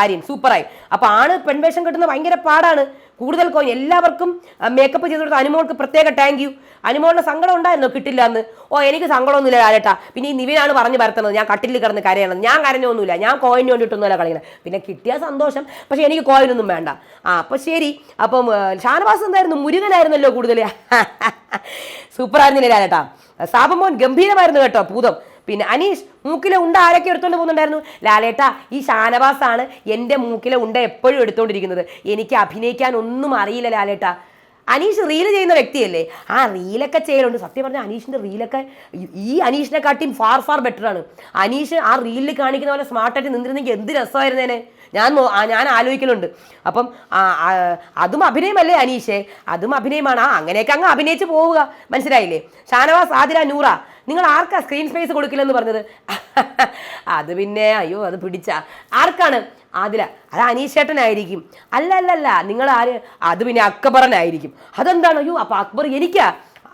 ആര്യൻ? സൂപ്പറായി അപ്പോൾ ആണ് പെൺവേഷം കിട്ടുന്ന ഭയങ്കര പാടാണ്. കൂടുതൽ കോയിൻ എല്ലാവർക്കും മേക്കപ്പ് ചെയ്ത് കൊടുത്ത അനുമോൾക്ക് പ്രത്യേക താങ്ക് യു അനുമോളിന് സങ്കടം ഉണ്ടായിരുന്നോ? കിട്ടില്ല എന്ന് ഓ എനിക്ക് സങ്കടമൊന്നുമില്ല ലാലേട്ടാ. പിന്നെ ഈ നിവിനാണ് പറഞ്ഞു പരത്തുന്നത്. ഞാൻ കട്ടിലിൽ കിടന്ന് കരയണം. ഞാൻ കരഞ്ഞൊന്നുമില്ല. ഞാൻ കോയിന് വേണ്ടിയിട്ടൊന്നുമല്ല കളിക്കുന്നത് പിന്നെ കിട്ടിയ സന്തോഷം. പക്ഷേ എനിക്ക് കോയിനൊന്നും വേണ്ട. ആ അപ്പം ശരി. അപ്പം ഷാനവാസ് എന്തായിരുന്നു? മുരുകനായിരുന്നല്ലോ കൂടുതൽ സൂപ്പറായിരുന്നില്ല ലാലേട്ടാ? സാബമോൻ ഗംഭീരമായിരുന്നു കേട്ടോ ഭൂതം. പിന്നെ അനീഷ് മൂക്കിലെ ഉണ്ട ആരൊക്കെ എടുത്തോണ്ട് പോകുന്നുണ്ടായിരുന്നു? ലാലേട്ട ഈ ഷാനവാസാണ് എന്റെ മൂക്കിലെ ഉണ്ട എപ്പോഴും എടുത്തോണ്ടിരിക്കുന്നത്. എനിക്ക് അഭിനയിക്കാൻ ഒന്നും അറിയില്ല ലാലേട്ട. അനീഷ് റീൽ ചെയ്യുന്ന വ്യക്തിയല്ലേ? ആ റീലൊക്കെ ചെയ്യലുണ്ട്. സത്യം പറഞ്ഞാൽ അനീഷിന്റെ റീലൊക്കെ ഈ- ഈ അനീഷിനെ കാട്ടിയും ഫാർ ഫാർ ബെറ്റർ ആണ്. അനീഷ് ആ റീലിൽ കാണിക്കുന്ന പോലെ സ്മാർട്ടായിട്ട് നിന്നിരുന്നെങ്കിൽ എന്ത് രസമായിരുന്നേനെ ഞാൻ ഞാൻ ആലോചിക്കലുണ്ട്. അപ്പം അതും അഭിനയമല്ലേ അനീഷേ? അതും അഭിനയമാണ്. ആ അങ്ങനെയൊക്കെ അങ്ങ് അഭിനയിച്ച് പോവുക. മനസ്സിലായില്ലേ? ഷാനവാസ് ആതിര നൂറ. നിങ്ങൾ ആർക്കാ സ്ക്രീൻ സ്പേസ് കൊടുക്കില്ലെന്ന് പറഞ്ഞത്? അത് പിന്നെ അയ്യോ അത് പിടിച്ച. ആർക്കാണ്? അതില അത് അനീഷേട്ടനായിരിക്കും. അല്ല അല്ല അല്ല നിങ്ങൾ ആര് അത് പിന്നെ അക്ബറിനായിരിക്കും. അതെന്താണ്? അയ്യോ അപ്പൊ അക്ബർ എനിക്കാ.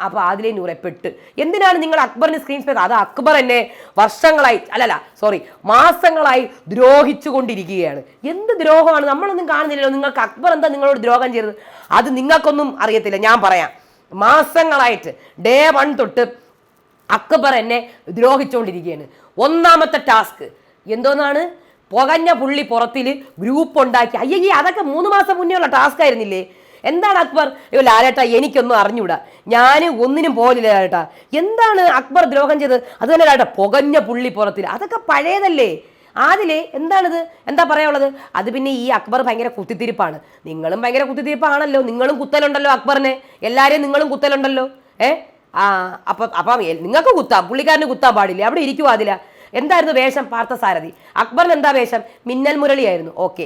അപ്പൊ അതിലേ നൂറെ പെട്ട് എന്തിനാണ് നിങ്ങൾ അക്ബറിന് സ്ക്രീൻ സ്പേസ് അത് അക്ബർ എന്നെ വർഷങ്ങളായി അല്ലല്ല സോറി മാസങ്ങളായി ദ്രോഹിച്ചു കൊണ്ടിരിക്കുകയാണ് എന്ത് ദ്രോഹമാണ്? നമ്മളൊന്നും കാണുന്നില്ലല്ലോ. നിങ്ങൾക്ക് അക്ബർ എന്താ നിങ്ങളോട് ദ്രോഹം ചെയ്തത്? അത് നിങ്ങൾക്കൊന്നും അറിയത്തില്ല. ഞാൻ പറയാം. മാസങ്ങളായിട്ട് ഡേ വൺ തൊട്ട് അക്ബർ എന്നെ ദ്രോഹിച്ചുകൊണ്ടിരിക്കുകയാണ് ഒന്നാമത്തെ ടാസ്ക്. എന്തോന്നാണ്? പുകഞ്ഞ പുള്ളി പുറത്തിൽ ഗ്രൂപ്പ് ഉണ്ടാക്കി. അയ്യേ അതൊക്കെ മൂന്ന് മാസം മുന്നേ ഉള്ള ടാസ്ക് ആയിരുന്നില്ലേ? എന്താണ് അക്ബർ? അയ്യോ ലാലേട്ട എനിക്കൊന്നും അറിഞ്ഞൂടാ. ഞാൻ ഒന്നിനും പോലില്ല ലാലേട്ട. എന്താണ് അക്ബർ ദ്രോഹം ചെയ്തത്? അത് തന്നെ ലാലേട്ട പുകഞ്ഞ പുള്ളി പുറത്തിൽ അതൊക്കെ പഴയതല്ലേ? അതിലെ എന്താണിത്? എന്താ പറയാനുള്ളത്? അത് പിന്നെ ഈ അക്ബർ ഭയങ്കര കുത്തിത്തിരിപ്പാണ്. നിങ്ങളും ഭയങ്കര കുത്തിത്തിരിപ്പാണല്ലോ. നിങ്ങളും കുത്തലുണ്ടല്ലോ അക്ബറിനെ. എല്ലാവരെയും നിങ്ങളും കുത്തലുണ്ടല്ലോ. ഏ? ആ അപ്പം അപ്പം നിങ്ങൾക്ക് കുത്താം പുള്ളിക്കാരന് കുത്താൻ പാടില്ല അവിടെ ഇരിക്കുവാതില്ല എന്തായിരുന്നു വേഷം? പാർത്ഥസാരഥി. അക്ബറിന് എന്താ വേഷം? മിന്നൽ മുരളിയായിരുന്നു. ഓക്കെ.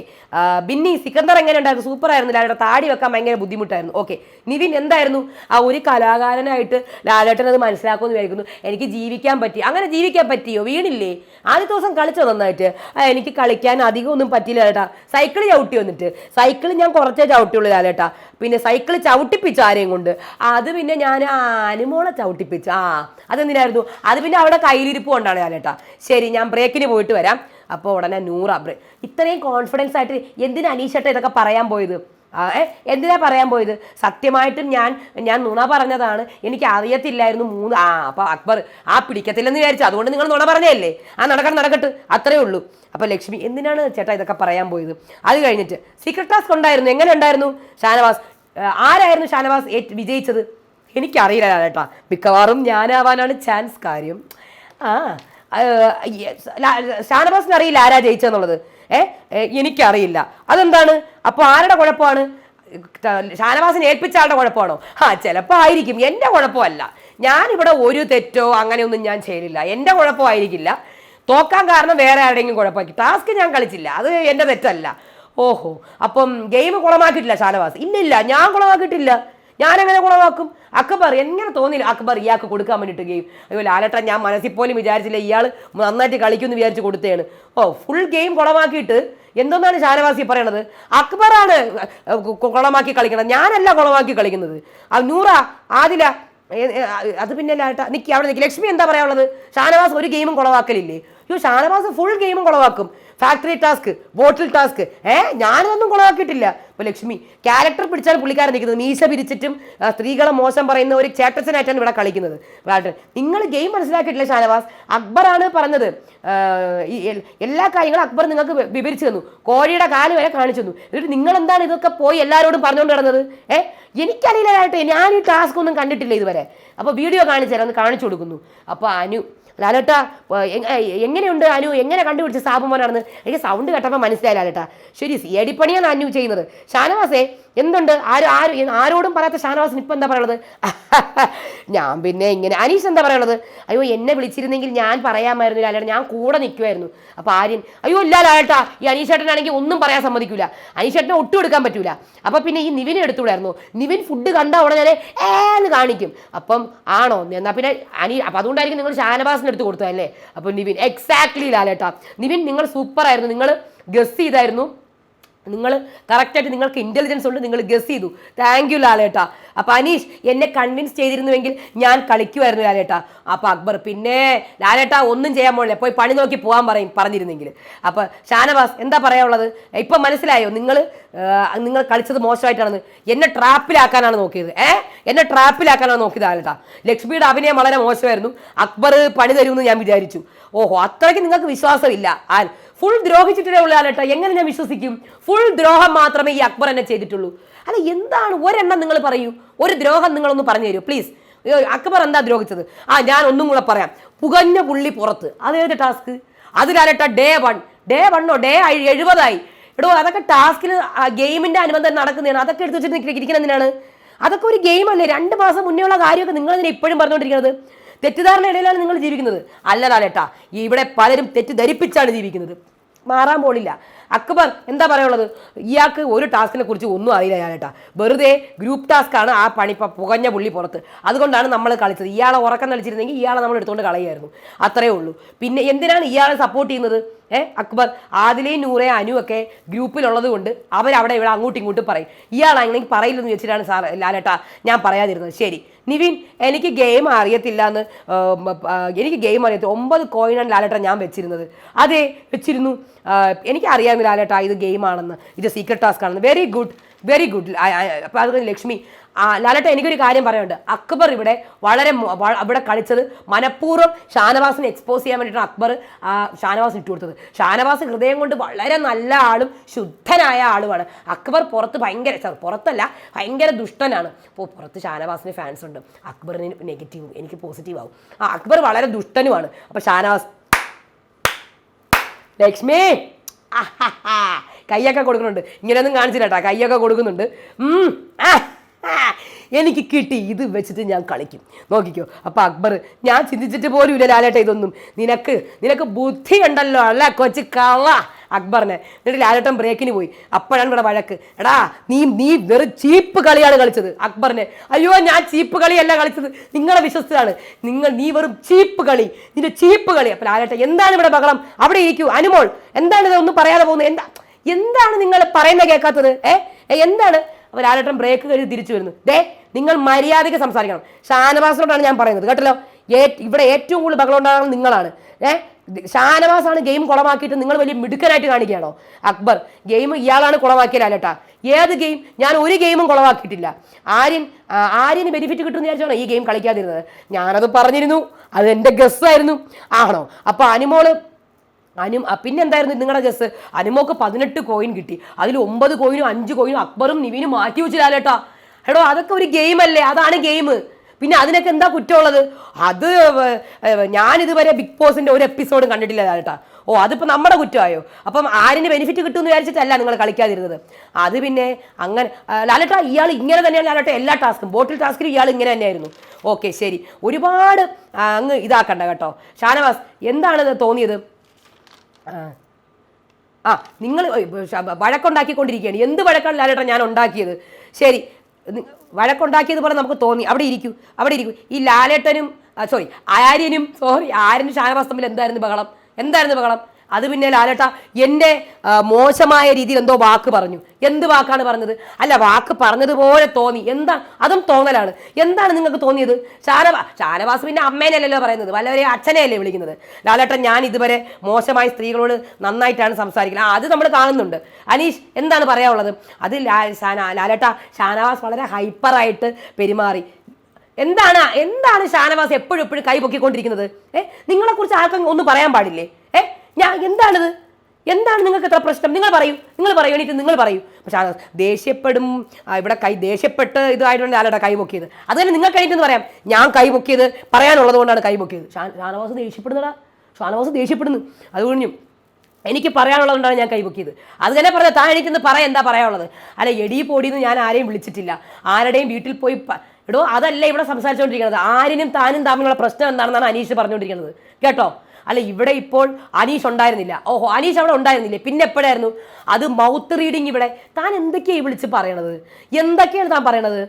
ബിന്നി സിക്കന്ദർ എങ്ങനെ ഉണ്ടായിരുന്നു? സൂപ്പർ ആയിരുന്നു ലാലേട്ട താടി വെക്കാൻ ഭയങ്കര ബുദ്ധിമുട്ടായിരുന്നു. ഓക്കെ. നിവിൻ എന്തായിരുന്നു? ആ ഒരു കലാകാരനായിട്ട് ലാലേട്ടൻ അത് മനസ്സിലാക്കുമെന്ന് വിചാരിക്കുന്നു. എനിക്ക് ജീവിക്കാൻ പറ്റി. അങ്ങനെ ജീവിക്കാൻ പറ്റിയോ? വീണില്ലേ? ആദ്യത്തെ ദിവസം കളിച്ചോ നന്നായിട്ട്? എനിക്ക് കളിക്കാൻ അധികം ഒന്നും പറ്റിയില്ല ചേട്ടാ സൈക്കിൾ ചവിട്ടി വന്നിട്ട്. സൈക്കിൾ ഞാൻ കുറച്ചേ ചവിട്ടിയുള്ളൂ ലാലേട്ടാ. പിന്നെ സൈക്കിൾ ചവിട്ടിപ്പിച്ചു ആരെയും കൊണ്ട്. അത് പിന്നെ ഞാൻ ആ അനുമോളെ ചവിട്ടിപ്പിച്ചു. ആ അതെന്തിനായിരുന്നു? അത് പിന്നെ അവിടെ കയ്യിലിരിപ്പ് കൊണ്ടാണ് ലാലേട്ടാ ശരി ഞാൻ ബ്രേക്കിന് പോയിട്ട് വരാം. അപ്പോൾ ഉടനെ നൂറ ബ്രേ. ഇത്രയും കോൺഫിഡൻസ് ആയിട്ട് എന്തിനാ അനീഷേട്ട ഇതൊക്കെ പറയാൻ പോയത്? എന്തിനാ പറയാൻ പോയത്? സത്യമായിട്ടും ഞാൻ ഞാൻ നുണ പറഞ്ഞതാണ്. എനിക്ക് അറിയത്തില്ലായിരുന്നു മൂന്ന് ആ അപ്പോൾ അക്ബർ ആ പിടിക്കത്തില്ലെന്ന് വിചാരിച്ചു. അതുകൊണ്ട് നിങ്ങൾ നുണ പറഞ്ഞല്ലേ ആ നടക്കണം നടക്കട്ടെ. അത്രേ ഉള്ളൂ. അപ്പോൾ ലക്ഷ്മി എന്തിനാണ് ചേട്ടാ ഇതൊക്കെ പറയാൻ പോയത്? അത് കഴിഞ്ഞിട്ട് സീക്രട്ട് ടാസ്ക് ഉണ്ടായിരുന്നു. എങ്ങനെ ഉണ്ടായിരുന്നു? ഷാനവാസ് ആരായിരുന്നു ഷാനവാസ് വിജയിച്ചത്? എനിക്കറിയില്ല ചേട്ടാ മിക്കവാറും ഞാനാവാനാണ് ചാൻസ് കാര്യം. ആ ഷാനവാസിന് അറിയില്ല ആരാ ജയിച്ചെന്നുള്ളത് ഏ എനിക്കറിയില്ല. അതെന്താണ്? അപ്പോൾ ആരുടെ കുഴപ്പമാണ്? ഷാനവാസിനെ ഏൽപ്പിച്ച ആളുടെ കുഴപ്പമാണോ? ആ ചിലപ്പോൾ ആയിരിക്കും. എന്റെ കുഴപ്പമല്ല. ഞാനിവിടെ ഒരു തെറ്റോ അങ്ങനെയൊന്നും ഞാൻ ചെയ്തില്ല. എന്റെ കുഴപ്പമായിരിക്കില്ല. തോക്കാൻ കാരണം വേറെ ആരുടെയെങ്കിലും കുഴപ്പമാക്കി ടാസ്ക് ഞാൻ കളിച്ചില്ല. അത് എന്റെ തെറ്റല്ല. ഓഹോ അപ്പം ഗെയിം കുളമാക്കിയിട്ടില്ല ഷാനവാസ്. ഇല്ലില്ല ഞാൻ കുളമാക്കിയിട്ടില്ല. ഞാൻ എങ്ങനെ കുളമാക്കും? അക്ബർ എങ്ങനെ തോന്നിയില്ല? അക്ബർ ഇയാൾക്ക് കൊടുക്കാൻ വേണ്ടിയിട്ട് ഗെയിം അയ്യോ ലാലേട്ടൻ ഞാൻ മനസ്സിൽ പോലും വിചാരിച്ചില്ല ഇയാൾ നന്നായിട്ട് കളിക്കുമെന്ന് വിചാരിച്ച് കൊടുത്തതാണ്. ഓ ഫുൾ ഗെയിം കുളമാക്കിയിട്ട് എന്തൊന്നാണ് ഷാനവാസി പറയണത്? അക്ബറാണ് കുളമാക്കി കളിക്കണത്. ഞാനല്ല കുളമാക്കി കളിക്കുന്നത്. ആ നൂറ ആദില അത് പിന്നെ ലാട്ട നിക്ക് അവിടെ നിൽക്കി ലക്ഷ്മി എന്താ പറയാനുള്ളത്? ഷാനവാസ് ഒരു ഗെയിമും കുളവാക്കലില്ലേ അയ്യോ ഷാനവാസ് ഫുൾ ഗെയിമും കുളവാക്കും ഫാക്ടറി ടാസ്ക് ബോട്ടിൽ ടാസ്ക് ഏ ഞാനതൊന്നും കൊണ്ടാക്കിയിട്ടില്ല ഇപ്പൊ ലക്ഷ്മി ക്യാരക്ടർ പിടിച്ചാൽ പുള്ളിക്കാരൻ നിൽക്കുന്നത്. മീശ പിരിച്ചിട്ടും സ്ത്രീകളെ മോശം പറയുന്ന ഒരു ചേട്ടച്ചനായിട്ടാണ് ഇവിടെ കളിക്കുന്നത്. നിങ്ങൾ ഗെയിം മനസ്സിലാക്കിയിട്ടില്ല ഷാനവാസ്. അക്ബറാണ് പറഞ്ഞത്. എല്ലാ കാര്യങ്ങളും അക്ബർ നിങ്ങൾക്ക് വിവരിച്ചു തന്നു. കോഴിയുടെ കാൽ വരെ കാണിച്ചു തന്നു. എന്നിട്ട് നിങ്ങൾ എന്താണ് ഇതൊക്കെ പോയി എല്ലാവരോടും പറഞ്ഞുകൊണ്ട് കിടന്നത് ഏ എനിക്കറിയില്ലായിട്ട് ഞാൻ ഈ ടാസ്ക് ഒന്നും കണ്ടിട്ടില്ല ഇതുവരെ. അപ്പോൾ വീഡിയോ കാണിച്ചു തരാം ഒന്ന് കാണിച്ചു കൊടുക്കുന്നു. അപ്പോൾ അനു ലാലേട്ടാ എ- എ- എങ്ങനെയുണ്ട് അനു? എങ്ങനെ കണ്ടുപിടിച്ച് സാബുമോനാണെന്ന് എനിക്ക് സൗണ്ട് കേട്ടപ്പോൾ മനസ്സിലായി ലാലേട്ട. ശരി സി ഡി പണിയാണ് അനു ചെയ്യുന്നത്. ഷാനവാസേ എന്തുണ്ട്? ആരും ആരും ആരോടും പറയാത്ത ഷാനവാസിന് ഇപ്പം എന്താ പറയണത് ഞാൻ പിന്നെ ഇങ്ങനെ അനീഷ് എന്താ പറയണത് അയ്യോ എന്നെ വിളിച്ചിരുന്നെങ്കിൽ ഞാൻ പറയാമായിരുന്നു ലാലേട്ട. ഞാൻ കൂടെ നിൽക്കുമായിരുന്നു അപ്പോൾ ആര്യൻ അയ്യോ ഇല്ല ലാലേട്ട. ഈ അനീഷേട്ടനാണെങ്കിൽ ഒന്നും പറയാൻ സമ്മതിക്കില്ല അനീഷേട്ടനെ ഒട്ടും എടുക്കാൻ പറ്റൂല. അപ്പോൾ പിന്നെ ഈ നിവിനെ എടുത്തുകൂടായിരുന്നു. നിവിൻ ഫുഡ് കണ്ട ഉടനെ ഏന്ന് കാണിക്കും. അപ്പം ആണോ? എന്നാൽ പിന്നെ അനി അപ്പം അതുകൊണ്ടായിരിക്കും നിങ്ങൾ ഷാനവാസിന് എടുത്ത് കൊടുത്തതല്ലേ? അപ്പോൾ നിവിൻ എക്സാക്ട്ലി ലാലേട്ടാ. നിവിൻ നിങ്ങൾ സൂപ്പർ ആയിരുന്നു. നിങ്ങൾ ഗസ് ചെയ്തായിരുന്നു. നിങ്ങൾ കറക്റ്റായിട്ട് നിങ്ങൾക്ക് ഇന്റലിജൻസ് ഉണ്ട് നിങ്ങൾ ഗസ് ചെയ്തു. താങ്ക് യു ലാലേട്ടാ. അപ്പോൾ അനീഷ് എന്നെ കൺവിൻസ് ചെയ്തിരുന്നുവെങ്കിൽ ഞാൻ കളിക്കുമായിരുന്നു ലാലേട്ടാ. അപ്പോൾ അക്ബർ പിന്നെ ലാലേട്ടാ ഒന്നും ചെയ്യാൻ പോകില്ല പോയി പണി നോക്കി പോകാൻ പറയും പറഞ്ഞിരുന്നെങ്കിൽ. അപ്പോൾ ഷാനവാസ് എന്താ പറയാനുള്ളത്? ഇപ്പം മനസ്സിലായോ? നിങ്ങൾ നിങ്ങൾ കളിച്ചത് മോശമായിട്ടാണെന്ന്. എന്നെ ട്രാപ്പിലാക്കാനാണ് നോക്കിയത്. ഏ എന്നെ ട്രാപ്പിലാക്കാനാണ് നോക്കിയത് ലാലേട്ടാ. ലക്ഷ്മിയുടെ അഭിനയം വളരെ മോശമായിരുന്നു. അക്ബർ പണി തരുമെന്ന് ഞാൻ വിചാരിച്ചു. ഓഹോ അത്രയ്ക്ക് നിങ്ങൾക്ക് വിശ്വാസമില്ല. ആ ഫുൾ ദ്രോഹിച്ചിട്ടേ ഉള്ള ലാലേട്ടാ എങ്ങനെ ഞാൻ വിശ്വസിക്കും? ഫുൾ ദ്രോഹം മാത്രമേ ഈ അക്ബർ എന്നെ ചെയ്തിട്ടുള്ളൂ. അല്ല എന്താണ്? ഒരെണ്ണം നിങ്ങൾ പറയൂ. ഒരു ദ്രോഹം നിങ്ങളൊന്ന് പറഞ്ഞു തരൂ പ്ലീസ് അക്ബർ എന്താ ദ്രോഹിച്ചത്? ആ ഞാൻ ഒന്നും കൂടെ പറയാം. പുകഞ്ഞ പുള്ളി പുറത്ത്. അതേത് ടാസ്ക് അതിലാലട്ട ഡേ വൺ ഡേ വണ്ണോ ഡേ എഴുപതായി. എടോ അതൊക്കെ ടാസ്കിൽ ഗെയിമിന്റെ അനുബന്ധം നടക്കുന്നതാണ്. അതൊക്കെ എടുത്തു വെച്ചിട്ട് ഇരിക്കുന്ന എന്തിനാണ്? അതൊക്കെ ഒരു ഗെയിം അല്ലേ? രണ്ട് മാസം മുന്നേ ഉള്ള കാര്യമൊക്കെ നിങ്ങൾ ഇതിനെ ഇപ്പോഴും പറഞ്ഞുകൊണ്ടിരിക്കുന്നത്? തെറ്റിദ്ധാരണ ഇടയിലാണ് നിങ്ങൾ ജീവിക്കുന്നത്. അല്ല ലാലേട്ടാ ഇവിടെ പലരും തെറ്റിദ്ധരിപ്പിച്ചാണ് ജീവിക്കുന്നത്. മാറാൻ പോണില്ല. അക്ബർ എന്താ പറയാനുള്ളത്? ഇയാൾക്ക് ഒരു ടാസ്കിനെ കുറിച്ച് ഒന്നും അറിയില്ല ലാലേട്ടാ വെറുതെ ഗ്രൂപ്പ് ടാസ്ക് ആണ് ആ പണി പുകഞ്ഞ പുള്ളി പുറത്ത്. അതുകൊണ്ടാണ് നമ്മൾ കളിച്ചത്. ഇയാളെ ഉറക്കം കളിച്ചിരുന്നെങ്കിൽ ഇയാളെ നമ്മൾ എടുത്തുകൊണ്ട് കളയായിരുന്നു അത്രയേ ഉള്ളൂ. പിന്നെ എന്തിനാണ് ഇയാളെ സപ്പോർട്ട് ചെയ്യുന്നത്? ഏ അക്ബർ ആദിലേ നൂറെ അനു ഒക്കെ ഗ്രൂപ്പിലുള്ളത് കൊണ്ട് അവരവിടെ ഇവിടെ അങ്ങോട്ടും ഇങ്ങോട്ടും പറയും. ഇയാളാണെങ്കിൽ പറയില്ലെന്ന് വെച്ചിട്ടാണ് സാർ ലാലേട്ടാ ഞാൻ പറയാതിരുന്നത്. ശരി. നിവിൻ എനിക്ക് ഗെയിം അറിയത്തില്ല എന്ന് എനിക്ക് ഗെയിം അറിയത്തില്ല. ഒമ്പത് കോയിനാണ് ലാലേട്ട ഞാൻ വെച്ചിരുന്നത്. അതെ വെച്ചിരുന്നു. എനിക്ക് അറിയാമെന്ന് ലാലേട്ട ഇത് ഗെയിമാണെന്ന് ഇത് സീക്രട്ട് ടാസ്ക് ആണെന്ന്. വെരി ഗുഡ് വെരി ഗുഡ് അപ്പോൾ അതുകൊണ്ട് ലക്ഷ്മി ആ ലാലട്ട എനിക്കൊരു കാര്യം പറയുന്നുണ്ട് അക്ബർ ഇവിടെ വളരെ അവിടെ കളിച്ചത് മനഃപൂർവം ഷാനവാസിനെ എക്സ്പോസ് ചെയ്യാൻ വേണ്ടിയിട്ടാണ് അക്ബർ ആ ഷാനവാസ് ഇട്ട് കൊടുത്തത്. ഷാനവാസ് ഹൃദയം കൊണ്ട് വളരെ നല്ല ആളും ശുദ്ധനായ ആളുമാണ്. അക്ബർ പുറത്ത് ഭയങ്കര പുറത്തല്ല ഭയങ്കര ദുഷ്ടനാണ്. അപ്പോൾ പുറത്ത് ഷാനവാസിന് ഫാൻസ് ഉണ്ട്. അക്ബറിന് നെഗറ്റീവ് എനിക്ക് പോസിറ്റീവ് ആവും. ആ അക്ബർ വളരെ ദുഷ്ടനുമാണ്. അപ്പോൾ ഷാനവാസ് ലക്ഷ്മി. കൈയൊക്കെ കൊടുക്കുന്നുണ്ട്. ഇങ്ങനെയൊന്നും കാണിച്ചില്ല കേട്ടോ കൈയൊക്കെ കൊടുക്കുന്നുണ്ട്. ആ. എനിക്ക് കിട്ടി ഇത് വെച്ചിട്ട് ഞാൻ കളിക്കും. നോക്കിക്കോ അപ്പൊ അക്ബർ ഞാൻ ചിന്തിച്ചിട്ട് പോലും ഇല്ല ലാലേട്ട ഇതൊന്നും. നിനക്ക് നിനക്ക് ബുദ്ധി ഉണ്ടല്ലോ അല്ല കൊച്ചു കള്ള? അക്ബറിനെ. എന്നിട്ട് ലാലേട്ടൻ ബ്രേക്കിന് പോയി. അപ്പോഴാണ് ഇവിടെ വഴക്ക്. എടാ നീ നീ വെറും ചീപ്പ് കളിയാണ് കളിച്ചത് അക്ബറിനെ. അയ്യോ ഞാൻ ചീപ്പ് കളിയല്ല കളിച്ചത്. നിങ്ങളെ വിശ്വസിച്ചതാണ് നിങ്ങൾ നീ വെറും ചീപ്പ് കളി. നിന്റെ ചീപ്പ് കളി. അപ്പൊ ലാലേട്ടൻ എന്താണ് ഇവിടെ ബഹളം? അവിടെ ഇരിക്കൂ. അനുമോൾ എന്താണ് ഇതൊന്നും പറയാതെ പോകുന്നത്. എന്താ എന്താണ് നിങ്ങൾ പറയുന്നത് കേൾക്കാത്തത്? ഏ, എന്താണ്? അപ്പൊ ലാലേട്ടൻ ബ്രേക്ക് കഴിഞ്ഞ് തിരിച്ചു വരുന്നു. ദേ നിങ്ങൾ മര്യാദയ്ക്ക് സംസാരിക്കണം. ഷാനവാസിനോടാണ് ഞാൻ പറയുന്നത് കേട്ടല്ലോ? ഏ- ഇവിടെ ഏറ്റവും കൂടുതൽ ബഹളം ഉണ്ടാകുന്നത് നിങ്ങളാണ്. ഏഹ് ഷാനവാസാണ് ഗെയിം കുളമാക്കിയിട്ട് നിങ്ങൾ വലിയ മിടുക്കനായിട്ട് കാണിക്കുകയാണോ? അക്ബർ ഗെയിം ഇയാളാണ് കുളമാക്കിയത് ലാലേട്ടാ. ഏത് ഗെയിം? ഞാൻ ഒരു ഗെയിമും കുളമാക്കിയിട്ടില്ല. ആര്യൻ ആര്യന് ബെനിഫിറ്റ് കിട്ടുമെന്ന് വിചാരിച്ചാണോ ഈ ഗെയിം കളിക്കാതിരുന്നത്? ഞാനത് പറഞ്ഞിരുന്നു. അത് എന്റെ ഗസ്സായിരുന്നു ആണോ? അപ്പോൾ അനുമോൾ അനു പിന്നെ പിന്നെന്തായിരുന്നു നിങ്ങളുടെ ഗസ് അനുമോക്ക് പതിനെട്ട് കോയിൻ കിട്ടി. അതിൽ ഒമ്പത് കോയിനും അഞ്ച് കോയിനും അക്ബറും നിവിനും മാറ്റി വെച്ച് ലാലേട്ടാ എടോ അതൊക്കെ ഒരു ഗെയിം അല്ലേ? അതാണ് ഗെയിം പിന്നെ അതിനൊക്കെ എന്താ കുറ്റമുള്ളത്? അത് ഞാനിതുവരെ ബിഗ് ബോസിന്റെ ഒരു എപ്പിസോഡും കണ്ടിട്ടില്ല ചേട്ടാ ഓ അതിപ്പോ നമ്മുടെ കുറ്റമായോ? അപ്പം ആരിന് ബെനിഫിറ്റ് കിട്ടുമെന്ന് വിചാരിച്ചിട്ടല്ല നിങ്ങൾ കളിക്കാതിരുന്നത്. അത് പിന്നെ അങ്ങനെ ലാലട്ട ഇയാൾ ഇങ്ങനെ തന്നെയാണ് ലാലട്ട എല്ലാ ടാസ്കും ബോട്ടിൽ ടാസ്കിലും ഇയാൾ ഇങ്ങനെ തന്നെയായിരുന്നു. ഓക്കെ ശരി. ഒരുപാട് അങ്ങ് ഇതാക്കണ്ട കേട്ടോ. ഷാനവാസ് എന്താണ് തോന്നിയത്? ആ. നിങ്ങൾ വഴക്കുണ്ടാക്കിക്കൊണ്ടിരിക്കുകയാണ്. എന്ത് വഴക്കാണ് ലാലേട്ടൻ ഞാൻ ഉണ്ടാക്കിയത്? ശരി വഴക്കുണ്ടാക്കിയത് പോലെ നമുക്ക് തോന്നി. അവിടെ ഇരിക്കൂ അവിടെ ഇരിക്കൂ. ഈ ലാലേട്ടനും സോറി ആര്യനും സോറി ആര്യനും ഷാനവാസ് തമ്മിൽ എന്തായിരുന്നു ബഹളം? എന്തായിരുന്നു ബഹളം? അത് പിന്നെ ലാലേട്ട എന്റെ മോശമായ രീതിയിൽ എന്തോ വാക്ക് പറഞ്ഞു. എന്ത് വാക്കാണ് പറഞ്ഞത്? അല്ല വാക്ക് പറഞ്ഞതുപോലെ തോന്നി. എന്താ അതും തോന്നലാണ്. എന്താണ് നിങ്ങൾക്ക് തോന്നിയത്? ഷാനവാ ഷാനവാസ് പിന്നെ അമ്മേനല്ലല്ലോ പറയുന്നത്. വല്ലവരെ അച്ഛനെയല്ലേ വിളിക്കുന്നത്? ലാലേട്ട ഞാൻ ഇതുവരെ മോശമായ സ്ത്രീകളോട് നന്നായിട്ടാണ് സംസാരിക്കുന്നത്. അത് നമ്മൾ കാണുന്നുണ്ട്. അനീഷ് എന്താണ് പറയാനുള്ളത്? അത് ലാലേട്ട ഷാനവാസ് വളരെ ഹൈപ്പറായിട്ട് പെരുമാറി. എന്താണ് എന്താണ് ഷാനവാസ് എപ്പോഴും എപ്പോഴും കൈ പൊക്കിക്കൊണ്ടിരിക്കുന്നത്? ഏഹ് നിങ്ങളെക്കുറിച്ച് ആർക്കും ഒന്നും പറയാൻ പാടില്ലേ? ഞാൻ എന്താണിത്? എന്താണ് നിങ്ങൾക്ക് എത്ര പ്രശ്നം? നിങ്ങൾ പറയൂ. നിങ്ങൾ പറയൂ എനിക്ക് നിങ്ങൾ പറയൂ. പക്ഷെ ദേഷ്യപ്പെടും. ഇവിടെ കൈ ദേഷ്യപ്പെട്ട് ഇതായിട്ടുണ്ട് ആളുടെ കൈ പൊക്കിയത്. അത് തന്നെ നിങ്ങൾക്ക് കഴിഞ്ഞിട്ടെന്ന് പറയാം. ഞാൻ കൈ പൊക്കിയത് പറയാനുള്ളത് കൊണ്ടാണ് കൈ പൊക്കിയത്. ഷാനവാസ് ദേഷ്യപ്പെടുന്നടാ. ഷാനവാസ് ദേഷ്യപ്പെടുന്നു. അത് കഴിഞ്ഞു. എനിക്ക് പറയാനുള്ളതുകൊണ്ടാണ് ഞാൻ കൈപൊക്കിയത് അത് തന്നെ പറഞ്ഞത് താൻ എനിക്കിന്ന് പറയാം എന്താ പറയാനുള്ളത്? അല്ല എടി പൊടിയെന്ന് ഞാൻ ആരെയും വിളിച്ചിട്ടില്ല. ആരുടെയും വീട്ടിൽ പോയി എടോ അതല്ല ഇവിടെ സംസാരിച്ചുകൊണ്ടിരിക്കുന്നത് ആരിനും താനും തമ്മിലുള്ള പ്രശ്നം എന്താണെന്നാണ് അനീഷ് പറഞ്ഞുകൊണ്ടിരിക്കുന്നത് കേട്ടോ? അല്ല ഇവിടെ ഇപ്പോൾ അനീഷ് ഉണ്ടായിരുന്നില്ല. ഓഹോ അനീഷ് അവിടെ ഉണ്ടായിരുന്നില്ല? പിന്നെ എപ്പോഴായിരുന്നു? അത് മൗത്ത് റീഡിങ് ഇവിടെ. താൻ എന്തൊക്കെയാണ് വിളിച്ച് പറയണത്? എന്തൊക്കെയാണ് താൻ പറയണത്?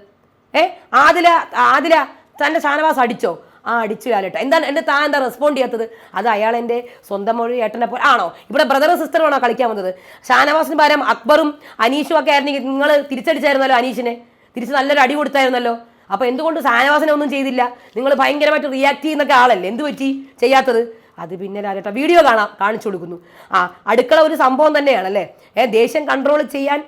ഏ ആദില ആദില തന്റെ ഷാനവാസ് അടിച്ചോ? ആ അടിച്ചു കാലട്ടോ. എന്താണ് എന്റെ താൻ എന്താ റെസ്പോണ്ട് ചെയ്യാത്തത്? അത് അയാൾ എന്റെ സ്വന്തം മൊഴി ഏട്ടനെ പോലെ ആണോ? ഇവിടെ ബ്രദറും സിസ്റ്ററും ആണോ കളിക്കാൻ വന്നത്? ഷാനവാസിന് പകരം അക്ബറും അനീഷും ഒക്കെ ആയിരുന്നെങ്കിൽ നിങ്ങൾ തിരിച്ചടിച്ചായിരുന്നല്ലോ അനീഷിനെ? തിരിച്ച് നല്ലൊരു അടി കൊടുത്തായിരുന്നല്ലോ? അപ്പോൾ എന്തുകൊണ്ട് ഷാനവാസിനെ ഒന്നും ചെയ്തില്ല? നിങ്ങൾ ഭയങ്കരമായിട്ട് റിയാക്ട് ചെയ്യുന്നൊക്കെ ആളല്ലേ? എന്ത് പറ്റി? ചെയ്യാത്തത്? അത് പിന്നെ ലാലേട്ട വീഡിയോ കാണാം കാണിച്ചു കൊടുക്കുന്നു. ആ അടുക്കള ഒരു സംഭവം തന്നെയാണ് അല്ലേ? ഏ ദേഷ്യം കൺട്രോൾ ചെയ്യാൻ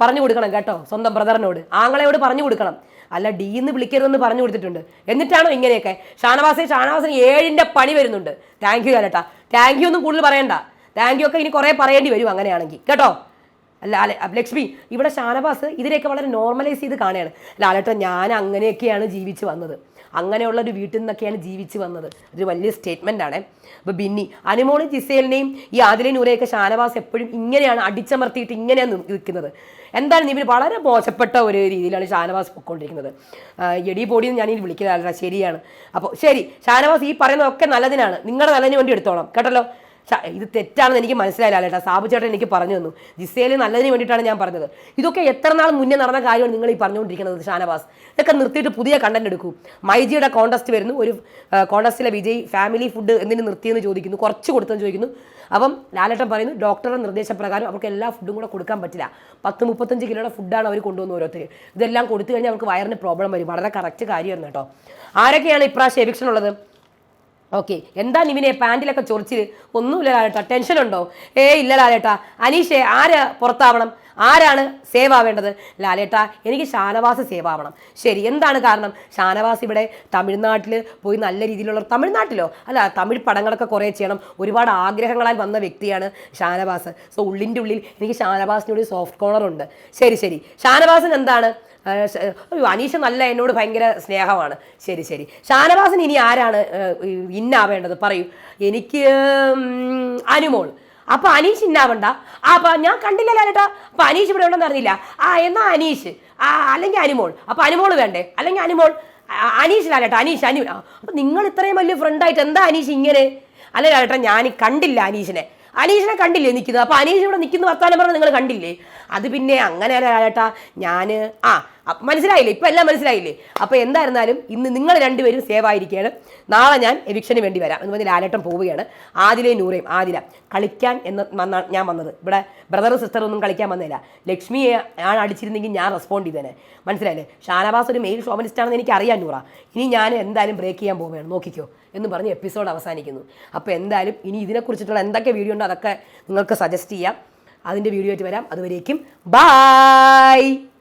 പറഞ്ഞു കൊടുക്കണം കേട്ടോ സ്വന്തം ബ്രദറിനോട്. ആങ്ങളയോട് പറഞ്ഞു കൊടുക്കണം. അല്ല ഡി എന്ന് വിളിക്കരുതെന്ന് പറഞ്ഞു കൊടുത്തിട്ടുണ്ട്. എന്നിട്ടാണോ ഇങ്ങനെയൊക്കെ? ഷാനവാസെ ഷാനവാസിന് ഏഴിന്റെ പണി വരുന്നുണ്ട്. താങ്ക് യു കാലട്ടാ. താങ്ക് യു ഒന്നും കൂടുതൽ പറയണ്ട. താങ്ക് യു ഒക്കെ ഇനി കുറേ പറയേണ്ടി വരും അങ്ങനെയാണെങ്കിൽ. കേട്ടോ? അല്ല അല്ലെ ലക്ഷ്മി ഇവിടെ ഷാനവാസ് ഇതിനെയൊക്കെ വളരെ നോർമലൈസ് ചെയ്ത് കാണുകയാണ്. ലാലട്ട ഞാൻ അങ്ങനെയൊക്കെയാണ് ജീവിച്ച് വന്നത്. അങ്ങനെയുള്ള ഒരു വീട്ടിൽ നിന്നൊക്കെയാണ് ജീവിച്ച് വന്നത്. ഒരു വലിയ സ്റ്റേറ്റ്മെന്റ് ആണ്. അപ്പോൾ ബിന്നി അനുമോളി ജിസേലിനെയും ഈ ആദിലെ നൂരെയൊക്കെ ഷാനവാസ് എപ്പോഴും ഇങ്ങനെയാണ് അടിച്ചമർത്തിയിട്ട് ഇങ്ങനെയാണ് നിൽക്കുന്നത്. എന്താണ് ഇവർ വളരെ മോശപ്പെട്ട ഒരു രീതിയിലാണ് ഷാനവാസ് പൊയ്ക്കൊണ്ടിരിക്കുന്നത് എടി പൊടിയെന്ന് ഞാനീ വിളിക്കുന്നതല്ല ശരിയാണ്. അപ്പോൾ ശരി ഷാനവാസ് ഈ പറയുന്നതൊക്കെ നല്ലതിനാണ്. നിങ്ങളുടെ നല്ലതിന് വേണ്ടി എടുത്തോളാം. കേട്ടല്ലോ? ഇത് തെറ്റാണെന്ന് എനിക്ക് മനസ്സിലായില്ല കേട്ടോ. സാബു ചേട്ടൻ എനിക്ക് പറഞ്ഞു തന്നു. ജിസയിൽ നല്ലതിന് വേണ്ടിയിട്ടാണ് ഞാൻ പറഞ്ഞത്. ഇതൊക്കെ എത്ര നാൾ മുന്നേ നടന്ന കാര്യമാണ് നിങ്ങൾ ഈ പറഞ്ഞുകൊണ്ടിരിക്കുന്നത് ഷാനവാസ്? ഇതൊക്കെ നിർത്തിയിട്ട് പുതിയ കണ്ടന്റ് എടുക്കൂ. മൈജിയുടെ കോൺടസ്റ്റ് വരുന്നു. ഒരു കോൺടസ്റ്റിലെ വിജയ് ഫാമിലി ഫുഡ് എന്തിന് നിർത്തിയെന്ന് ചോദിക്കുന്നു. കുറച്ച് കൊടുത്തെന്ന് ചോദിക്കുന്നു. അപ്പം ലാലേട്ടൻ പറയുന്നു ഡോക്ടറുടെ നിർദ്ദേശപ്രകാരം അവർക്ക് എല്ലാ ഫുഡും കൂടെ കൊടുക്കാൻ പറ്റില്ല. പത്ത് മുപ്പത്തഞ്ച് കിലോയുടെ ഫുഡാണ് അവർ കൊണ്ടുവന്ന് ഓരോരുത്തർ ഇതെല്ലാം കൊടുത്തു കഴിഞ്ഞാൽ അവർക്ക് വയറിന് പ്രോബ്ലം വരും. വളരെ കറക്റ്റ് കാര്യമായിരുന്നു കേട്ടോ. ആരൊക്കെയാണ് ഇപ്രാവശ്യം എവിക്ഷൻ ഉള്ളത്? ഓക്കെ. എന്താ നിവിനെ പാന്റിലൊക്കെ ചൊറിച്ചിൽ ഒന്നുമില്ല ലാലേട്ടാ ടെൻഷൻ ഉണ്ടോ? ഏ ഇല്ല ലാലേട്ടാ. അനീഷേ ആര് പുറത്താവണം? ആരാണ് സേവ് ആവേണ്ടത്? ലാലേട്ടാ എനിക്ക് ഷാനവാസ് സേവ് ആവണം. ശരി എന്താണ് കാരണം? ഷാനവാസ് ഇവിടെ തമിഴ്നാട്ടിൽ പോയി നല്ല രീതിയിലുള്ള തമിഴ്നാട്ടിലോ? അല്ല തമിഴ് പടങ്ങളൊക്കെ കുറേ ചെയ്യണം. ഒരുപാട് ആഗ്രഹങ്ങളാൽ വന്ന വ്യക്തിയാണ് ഷാനവാസ്. സോ ഉള്ളിന്റെ ഉള്ളിൽ എനിക്ക് ഷാനവാസിനോട് സോഫ്റ്റ് കോർണർ ഉണ്ട്. ശരി ശരി. ഷാനവാസിന് എന്താണ്? അനീഷ നല്ല എന്നോട് ഭയങ്കര സ്നേഹമാണ്. ശരി ശരി. ഷാനവാസിന് ഇനി ആരാണ് ഇന്നാവേണ്ടത്? പറയൂ. എനിക്ക് അനുമോൾ. അപ്പൊ അനീഷ് ഇന്നാവണ്ട. അപ്പൊ ഞാൻ കണ്ടില്ല ലാലേട്ടാ അപ്പൊ അനീഷ് ഇവിടെ ഉണ്ടെന്ന് അറിഞ്ഞില്ല. ആ എന്നാ അനീഷ്? ആ അല്ലെങ്കിൽ അനുമോൾ. അപ്പൊ അനുമോൾ വേണ്ടേ? അല്ലെങ്കിൽ അനുമോൾ. അനീഷ് ലാലേട്ടാ അനീഷ് അനു അപ്പൊ നിങ്ങൾ ഇത്രയും വലിയ ഫ്രണ്ടായിട്ട് എന്താ അനീഷ് ഇങ്ങനെ? അല്ല ലാലേട്ടാ ഞാൻ കണ്ടില്ല അനീഷിനെ. അനീഷിനെ കണ്ടില്ലേ നിൽക്കുന്നത്? അപ്പോൾ അനീഷ് ഇവിടെ നിൽക്കുന്ന വർത്താനം പറഞ്ഞ് നിങ്ങൾ കണ്ടില്ലേ? അത് പിന്നെ അങ്ങനെ ലാലേട്ടാ ഞാൻ ആ മനസ്സിലായില്ലേ? ഇപ്പം എല്ലാം മനസ്സിലായില്ലേ? അപ്പോൾ എന്തായിരുന്നാലും ഇന്ന് നിങ്ങൾ രണ്ടുപേരും സേവ് ആയിരിക്കുകയാണ്. നാളെ ഞാൻ എവിക്ഷന് വേണ്ടി വരാം. എന്ന് പറഞ്ഞ് ലാലേട്ടൻ പോവുകയാണ്. ആദിലയും നൂറയും ആദില കളിക്കാൻ എന്ന് ഞാൻ വന്നത്. ഇവിടെ ബ്രദർ സിസ്റ്റർ ഒന്നും കളിക്കാൻ വന്നില്ല. ലക്ഷ്മിയെ ആണ് അടിച്ചിരുന്നെങ്കിൽ ഞാൻ റെസ്പോണ്ട് ചെയ്തേനെ. മനസ്സിലായില്ലേ? ഷാനവാസ് ഒരു മെയിൽ ഷോമനിസ്റ്റ് ആണെന്ന് എനിക്ക് അറിയാൻ നൂറ. ഇനി ഞാൻ എന്തായാലും ബ്രേക്ക് ചെയ്യാൻ പോവുകയാണ്. നോക്കിക്കോ. എന്ന് പറഞ്ഞ് എപ്പിസോഡ് അവസാനിക്കുന്നു. അപ്പോൾ എന്തായാലും ഇനി ഇതിനെക്കുറിച്ചിട്ടുള്ള എന്തൊക്കെ വീഡിയോ ഉണ്ടോ അതൊക്കെ നിങ്ങൾക്ക് സജസ്റ്റ് ചെയ്യാം. അതിന്റെ വീഡിയോ ആയിട്ട് വരാം. അതുവരേക്കും ബായ്